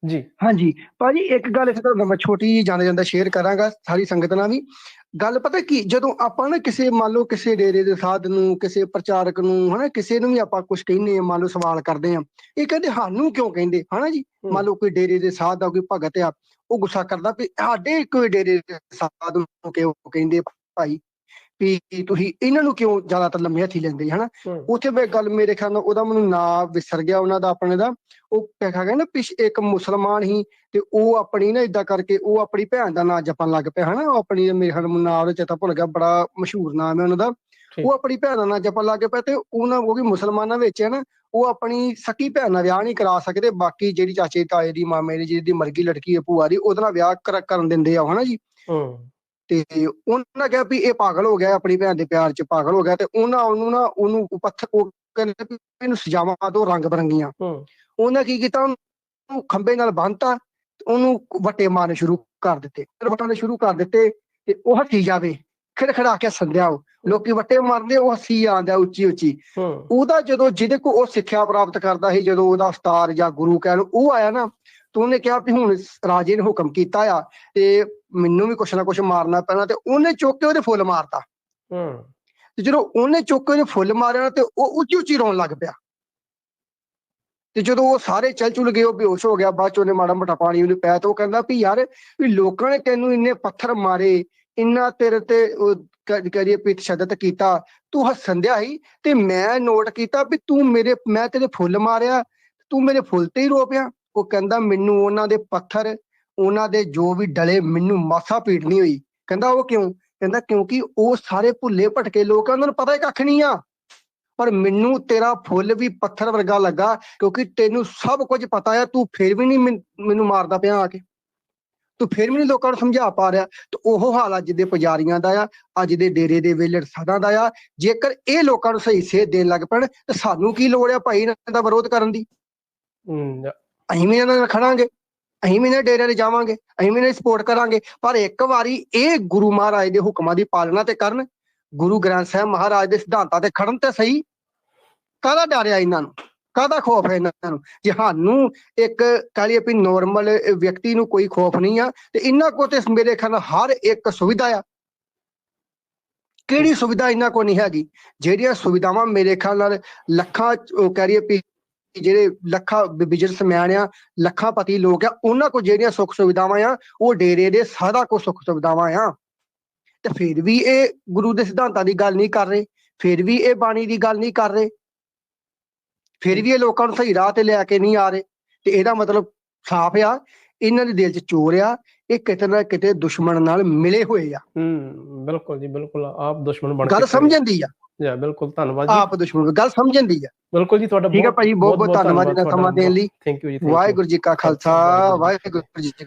ਜੀ। ਹਾਂਜੀ। ਭਾਜੀ ਇੱਕ ਗੱਲ ਇੱਥੇ ਤਾਂ ਮੈਂ ਛੋਟੀ ਜਿਹੀ ਜਾਂਦੇ ਜਾਂਦਾ ਸ਼ੇਅਰ ਕਰਾਂਗਾ ਸਾਰੀ ਸੰਗਤ ਨਾਲ ਵੀ। ਗੱਲ ਪਤਾ ਕੀ ਜਦੋਂ ਆਪਾਂ ਨਾ ਕਿਸੇ ਮੰਨ ਲਓ ਕਿਸੇ ਡੇਰੇ ਦੇ ਸਾਧ ਨੂੰ ਕਿਸੇ ਪ੍ਰਚਾਰਕ ਨੂੰ ਹਨਾ ਕਿਸੇ ਨੂੰ ਵੀ ਆਪਾਂ ਕੁਝ ਕਹਿੰਦੇ ਆ ਮੰਨ ਲਓ ਸਵਾਲ ਕਰਦੇ ਆ ਇਹ ਕਹਿੰਦੇ ਸਾਨੂੰ ਕਿਉਂ ਕਹਿੰਦੇ? ਹਨਾ ਜੀ। ਮੰਨ ਲਓ ਕੋਈ ਡੇਰੇ ਦੇ ਸਾਧ ਦਾ ਕੋਈ ਭਗਤ ਆ ਉਹ ਗੁੱਸਾ ਕਰਦਾ ਵੀ ਸਾਡੇ ਕੋਈ ਡੇਰੇ ਦੇ ਸਾਧ ਨੂੰ ਕਿਉਂ ਕਹਿੰਦੇ ਭਾਈ? ਵੀ ਤੁਸੀਂ ਇਹਨਾਂ ਨੂੰ ਕਿਉਂ ਜ਼ਿਆਦਾਤਰ ਲੰਮੇ ਹੱਥੀ ਲੈਂਦੇ ਹਨਾ? ਉੱਥੇ ਮੈਂ ਗੱਲ ਮੇਰੇ ਖਿਆਲ ਨਾਲ ਉਹਦਾ ਮੈਨੂੰ ਨਾਂ ਵਿਸਰ ਗਿਆ ਉਹਨਾਂ ਦਾ ਆਪਣੇ ਦਾ। ਉਹ ਕਿਹਾ ਗਿਆ ਨਾ ਪਿਛ ਇੱਕ ਮੁਸਲਮਾਨ ਹੀ ਤੇ ਉਹ ਆਪਣੀ ਨਾ ਇਦਾਂ ਕਰਕੇ ਉਹ ਆਪਣੀ ਭੈਣ ਦਾ ਨਾਂ ਜਪਣ ਲੱਗ ਪਿਆ ਹਨਾ। ਉਹ ਆਪਣੀ ਮੇਰੇ ਖਿਆਲ ਨਾਲ ਨਾਂ ਉਹਦਾ ਚੇਤਾ ਭੁੱਲ ਗਿਆ ਬੜਾ ਮਸ਼ਹੂਰ ਨਾਮ ਹੈ ਉਹਨਾਂ ਦਾ। ਉਹ ਆਪਣੀ ਭੈਣ ਦਾ ਨਾਂ ਜਪਣ ਲੱਗ ਪਿਆ ਤੇ ਉਹਨਾਂ ਉਹ ਵੀ ਮੁਸਲਮਾਨਾਂ ਵਿੱਚ ਹੈ ਨਾ ਉਹ ਆਪਣੀ ਸਕੀ ਭੈਣ ਨਾਲ ਵਿਆਹ ਨਹੀਂ ਕਰਾ ਸਕਦੇ। ਬਾਕੀ ਜਿਹੜੀ ਚਾਚੇ ਤਾਏ ਦੀ ਮਾਮੇ ਦੀ ਜਿਹਦੀ ਮਰਗੀ ਲੜਕੀ ਹੈ ਭੂਆ ਦੀ ਉਹਦੇ ਨਾਲ ਵਿਆਹ ਕਰ- ਕਰਨ ਦਿੰਦੇ ਆ ਹਨਾ ਜੀ। ਹੂੰ। ਤੇ ਉਹਨਾਂ ਕਿਹਾ ਵੀ ਇਹ ਪਾਗਲ ਹੋ ਗਿਆ ਆਪਣੀ ਭੈਣ ਦੇ ਪਿਆਰ 'ਚ ਪਾਗਲ ਹੋ ਗਿਆ ਤੇ ਉਹਨਾਂ ਉਹਨੂੰ ਨਾ ਉਹਨੂੰ ਪੱਥਰ ਉਹ ਕਹਿੰਦੇ ਵੀ ਇਹਨੂੰ ਸਜਾਵਾਂ ਦੋ ਰੰਗ ਬਰੰਗੀਆਂ। ਹੂੰ। ਉਹਨੇ ਕੀ ਕੀਤਾ? ਉਹਨੂੰ ਖੰਬੇ ਨਾਲ ਬੰਨਤਾ ਉਹਨੂੰ ਵੱਟੇ ਮਾਰਨੇ ਸ਼ੁਰੂ ਕਰ ਦਿੱਤੇ। ਫਿਰ ਵੱਟਾਂ ਸ਼ੁਰੂ ਕਰ ਦਿੱਤੇ ਤੇ ਉਹ ਹੱਸੀ ਜਾਵੇ। ਖੜਖੜਾ ਕੇ ਸੰਧਿਆ ਉਹ। ਲੋਕੀ ਵੱਟੇ ਮਾਰਦੇ ਉਹ ਹੱਸੀ ਆਂਦਾ ਉੱਚੀ ਉੱਚੀ। ਉਹਦਾ ਜਦੋਂ ਜਿਹਦੇ ਕੋ ਉਹ ਸਿੱਖਿਆ ਪ੍ਰਾਪਤ ਕਰਦਾ ਸੀ ਜਦੋਂ ਉਹਦਾ ਉਸਤਾਦ ਜਾਂ ਗੁਰੂ ਕਹਿ ਉਹ ਆਇਆ ਨਾ ਤੇ ਉਹਨੇ ਕਿਹਾ ਵੀ ਹੁਣ ਰਾਜੇ ਨੇ ਹੁਕਮ ਕੀਤਾ ਆ ਤੇ ਮੈਨੂੰ ਵੀ ਕੁਛ ਨਾ ਕੁਛ ਮਾਰਨਾ ਪੈਣਾ ਤੇ ਉਹਨੇ ਚੁੱਕ ਕੇ ਉਹਦੇ ਫੁੱਲ ਮਾਰਤਾ। ਹੂੰ। ਤੇ ਜਦੋਂ ਉਹਨੇ ਚੁੱਕ ਕੇ ਉਹਦੇ ਫੁੱਲ ਮਾਰਿਆ ਤੇ ਉਹ ਉੱਚੀ ਉੱਚੀ ਰੋਣ ਲੱਗ ਪਿਆ। ਤੇ ਜਦੋਂ ਉਹ ਸਾਰੇ ਚੱਲ ਚੁਲ ਗਏ ਉਹ ਬੇਹੋਸ਼ ਹੋ ਗਿਆ ਬਾਅਦ ਚ ਉਹਨੇ ਮਾੜਾ ਮੋਟਾ ਪਾਣੀ ਉਹਨੂੰ ਪਿਆ ਤੇ ਉਹ ਕਹਿੰਦਾ ਵੀ ਯਾਰ ਵੀ ਲੋਕਾਂ ਨੇ ਤੈਨੂੰ ਇੰਨੇ ਪੱਥਰ ਮਾਰੇ ਇੰਨਾ ਤੇਰੇ ਤੇ ਕਰੀਏ ਵੀ ਤਸ਼ੱਦਦ ਕੀਤਾ ਤੂੰ ਹੱਸਣ ਦਿਆ ਸੀ ਤੇ ਮੈਂ ਨੋਟ ਕੀਤਾ ਵੀ ਤੂੰ ਮੇਰੇ ਮੈਂ ਤੇਰੇ ਫੁੱਲ ਮਾਰਿਆ ਤੂੰ ਮੇਰੇ ਫੁੱਲ ਤੇ ਹੀ ਰੋ ਪਿਆ। ਉਹ ਕਹਿੰਦਾ ਮੈਨੂੰ ਉਹਨਾਂ ਦੇ ਪੱਥਰ ਉਹਨਾਂ ਦੇ ਜੋ ਵੀ ਡਲੇ ਮੈਨੂੰ ਮਾਸਾ ਪੀੜ ਨਹੀਂ ਹੋਈ। ਕਹਿੰਦਾ ਉਹ ਕਿਉਂ? ਕਹਿੰਦਾ ਕਿਉਂਕਿ ਉਹ ਸਾਰੇ ਭੁੱਲੇ ਭਟਕੇ ਲੋਕ ਆ, ਉਹਨਾਂ ਨੂੰ ਪਤਾ ਹੀ ਕੱਖ ਨਹੀਂ ਆ। ਪਰ ਮੈਨੂੰ ਤੇਰਾ ਫੁੱਲ ਵੀ ਪੱਥਰ ਵਰਗਾ ਲੱਗਾ ਕਿਉਂਕਿ ਤੈਨੂੰ ਸਭ ਕੁਝ ਪਤਾ ਆ ਤੂੰ ਫਿਰ ਵੀ ਨਹੀਂ ਮੈਨ- ਮੈਨੂੰ ਮਾਰਦਾ ਪਿਆ ਆ ਕੇ। ਤੂੰ ਫਿਰ ਵੀ ਨਹੀਂ ਲੋਕਾਂ ਨੂੰ ਸਮਝਾ ਪਾ ਰਿਹਾ। ਤੇ ਉਹ ਹਾਲ ਅੱਜ ਦੇ ਪੁਜਾਰੀਆਂ ਦਾ ਆ ਅੱਜ ਦੇ ਡੇਰੇ ਦੇ ਵੇਲੜ ਸਾਧਾਂ ਦਾ ਆ। ਜੇਕਰ ਇਹ ਲੋਕਾਂ ਨੂੰ ਸਹੀ ਸੇਧ ਦੇਣ ਲੱਗ ਪੈਣ ਤੇ ਸਾਨੂੰ ਕੀ ਲੋੜ ਆ ਭਾਈ ਇਹਨਾਂ ਦਾ ਵਿਰੋਧ ਕਰਨ ਦੀ? ਹੂੰ ਅਸੀਂ ਵੀ ਇਹਨਾਂ ਨਾਲ ਖੜਾਂਗੇ, ਅਸੀਂ ਵੀ ਇਹਨਾਂ ਡੇਰੇ ਤੇ ਜਾਵਾਂਗੇ, ਅਸੀਂ ਵੀ ਇਹਨਾਂ ਦੀ ਸਪੋਰਟ ਕਰਾਂਗੇ। ਪਰ ਇੱਕ ਵਾਰੀ ਇਹ ਗੁਰੂ ਮਹਾਰਾਜ ਦੇ ਹੁਕਮਾਂ ਦੀ ਪਾਲਣਾ ਤੇ ਕਰਨ, ਗੁਰੂ ਗ੍ਰੰਥ ਸਾਹਿਬ ਮਹਾਰਾਜ ਦੇ ਸਿਧਾਂਤਾਂ ਤੇ ਖੜਨ ਤੇ ਸਹੀ, ਕਾਹਦਾ ਡਰ ਇਹਨਾਂ ਨੂੰ? ਕਾਹਦਾ ਖੋਫ ਹੈ ਇਹਨਾਂ ਨੂੰ? ਜੇ ਸਾਨੂੰ ਇੱਕ ਕਹ ਲਈਏ ਵੀ ਨੋਰਮਲ ਵਿਅਕਤੀ ਨੂੰ ਕੋਈ ਖੋਫ ਨਹੀਂ ਆ, ਤੇ ਇਹਨਾਂ ਕੋਲ ਤੇ ਮੇਰੇ ਖਿਆਲ ਨਾਲ ਹਰ ਇੱਕ ਸੁਵਿਧਾ ਆ। ਕਿਹੜੀ ਸੁਵਿਧਾ ਇਹਨਾਂ ਕੋਲ ਨਹੀਂ ਹੈਗੀ? ਜਿਹੜੀਆਂ ਸੁਵਿਧਾਵਾਂ ਮੇਰੇ ਖਿਆਲ ਨਾਲ ਲੱਖਾਂ ਉਹ ਕਹਿ ਲਈਏ ਵੀ ਜਿਹੜੇ ਲੱਖਾਂ ਬਿਜ਼ਨਸਮੈਨ ਆ, ਲੱਖਾਂ ਪਤੀ ਲੋਕ ਆ, ਉਹਨਾਂ ਕੋਲ ਜਿਹੜੀਆਂ ਸੁੱਖ ਸੁਵਿਧਾਵਾਂ ਆ, ਉਹ ਡੇਰੇ ਦੇ ਸਾਰਾ ਕੁਝ ਸੁੱਖ ਸੁਵਿਧਾਵਾਂ ਆ। ਤੇ ਫਿਰ ਵੀ ਇਹ ਗੁਰੂ ਦੇ ਸਿਧਾਂਤਾਂ ਦੀ ਗੱਲ ਨਹੀਂ ਕਰ ਰਹੇ, ਫਿਰ ਵੀ ਇਹ ਬਾਣੀ ਦੀ ਗੱਲ ਨਹੀਂ ਕਰ ਰਹੇ। ਫਿਰ ਵੀ ਇਹ ਲੋਕਾਂ ਨੂੰ ਸਹੀ ਰਾਹ ਤੇ ਲੈ ਕੇ ਨਹੀਂ ਆ ਰਹੇ। ਤੇ ਇਹਦਾ ਮਤਲਬ ਸਾਫ਼ ਆ ਇਹਨਾਂ ਦੇ ਦਿਲ 'ਚ ਚੋਰ ਆ ਇਹ ਕਿਤੇ ਨਾ ਕਿਤੇ ਦੁਸ਼ਮਣ ਨਾਲ ਮਿਲੇ ਹੋਏ ਆ। ਹੂੰ ਬਿਲਕੁਲ ਜੀ ਬਿਲਕੁਲ ਆਪ ਦੁਸ਼ਮਣ ਬਣ ਗੱਲ ਕੇ ਸਮਝਣ ਦੀ ਆ। ਜੀ ਬਿਲਕੁਲ ਧੰਨਵਾਦ ਜੀ। ਆਪ ਦੁਸ਼ਮਣ ਗੱਲ ਸਮਝਣ ਦੀ ਆ। ਬਿਲਕੁਲ ਜੀ ਤੁਹਾਡਾ ਠੀਕ ਹੈ ਭਾਈ ਬਹੁਤ ਬਹੁਤ ਧੰਨਵਾਦ ਇਹਨਾਂ ਸਮਾਂ ਦੇਣ ਲਈ। ਥੈਂਕ ਯੂ ਜੀ. ਵਾਹਿਗੁਰੂ ਜੀ ਕਾ ਖਾਲਸਾ ਵਾਹਿਗੁਰੂ ਜੀ ਕੀ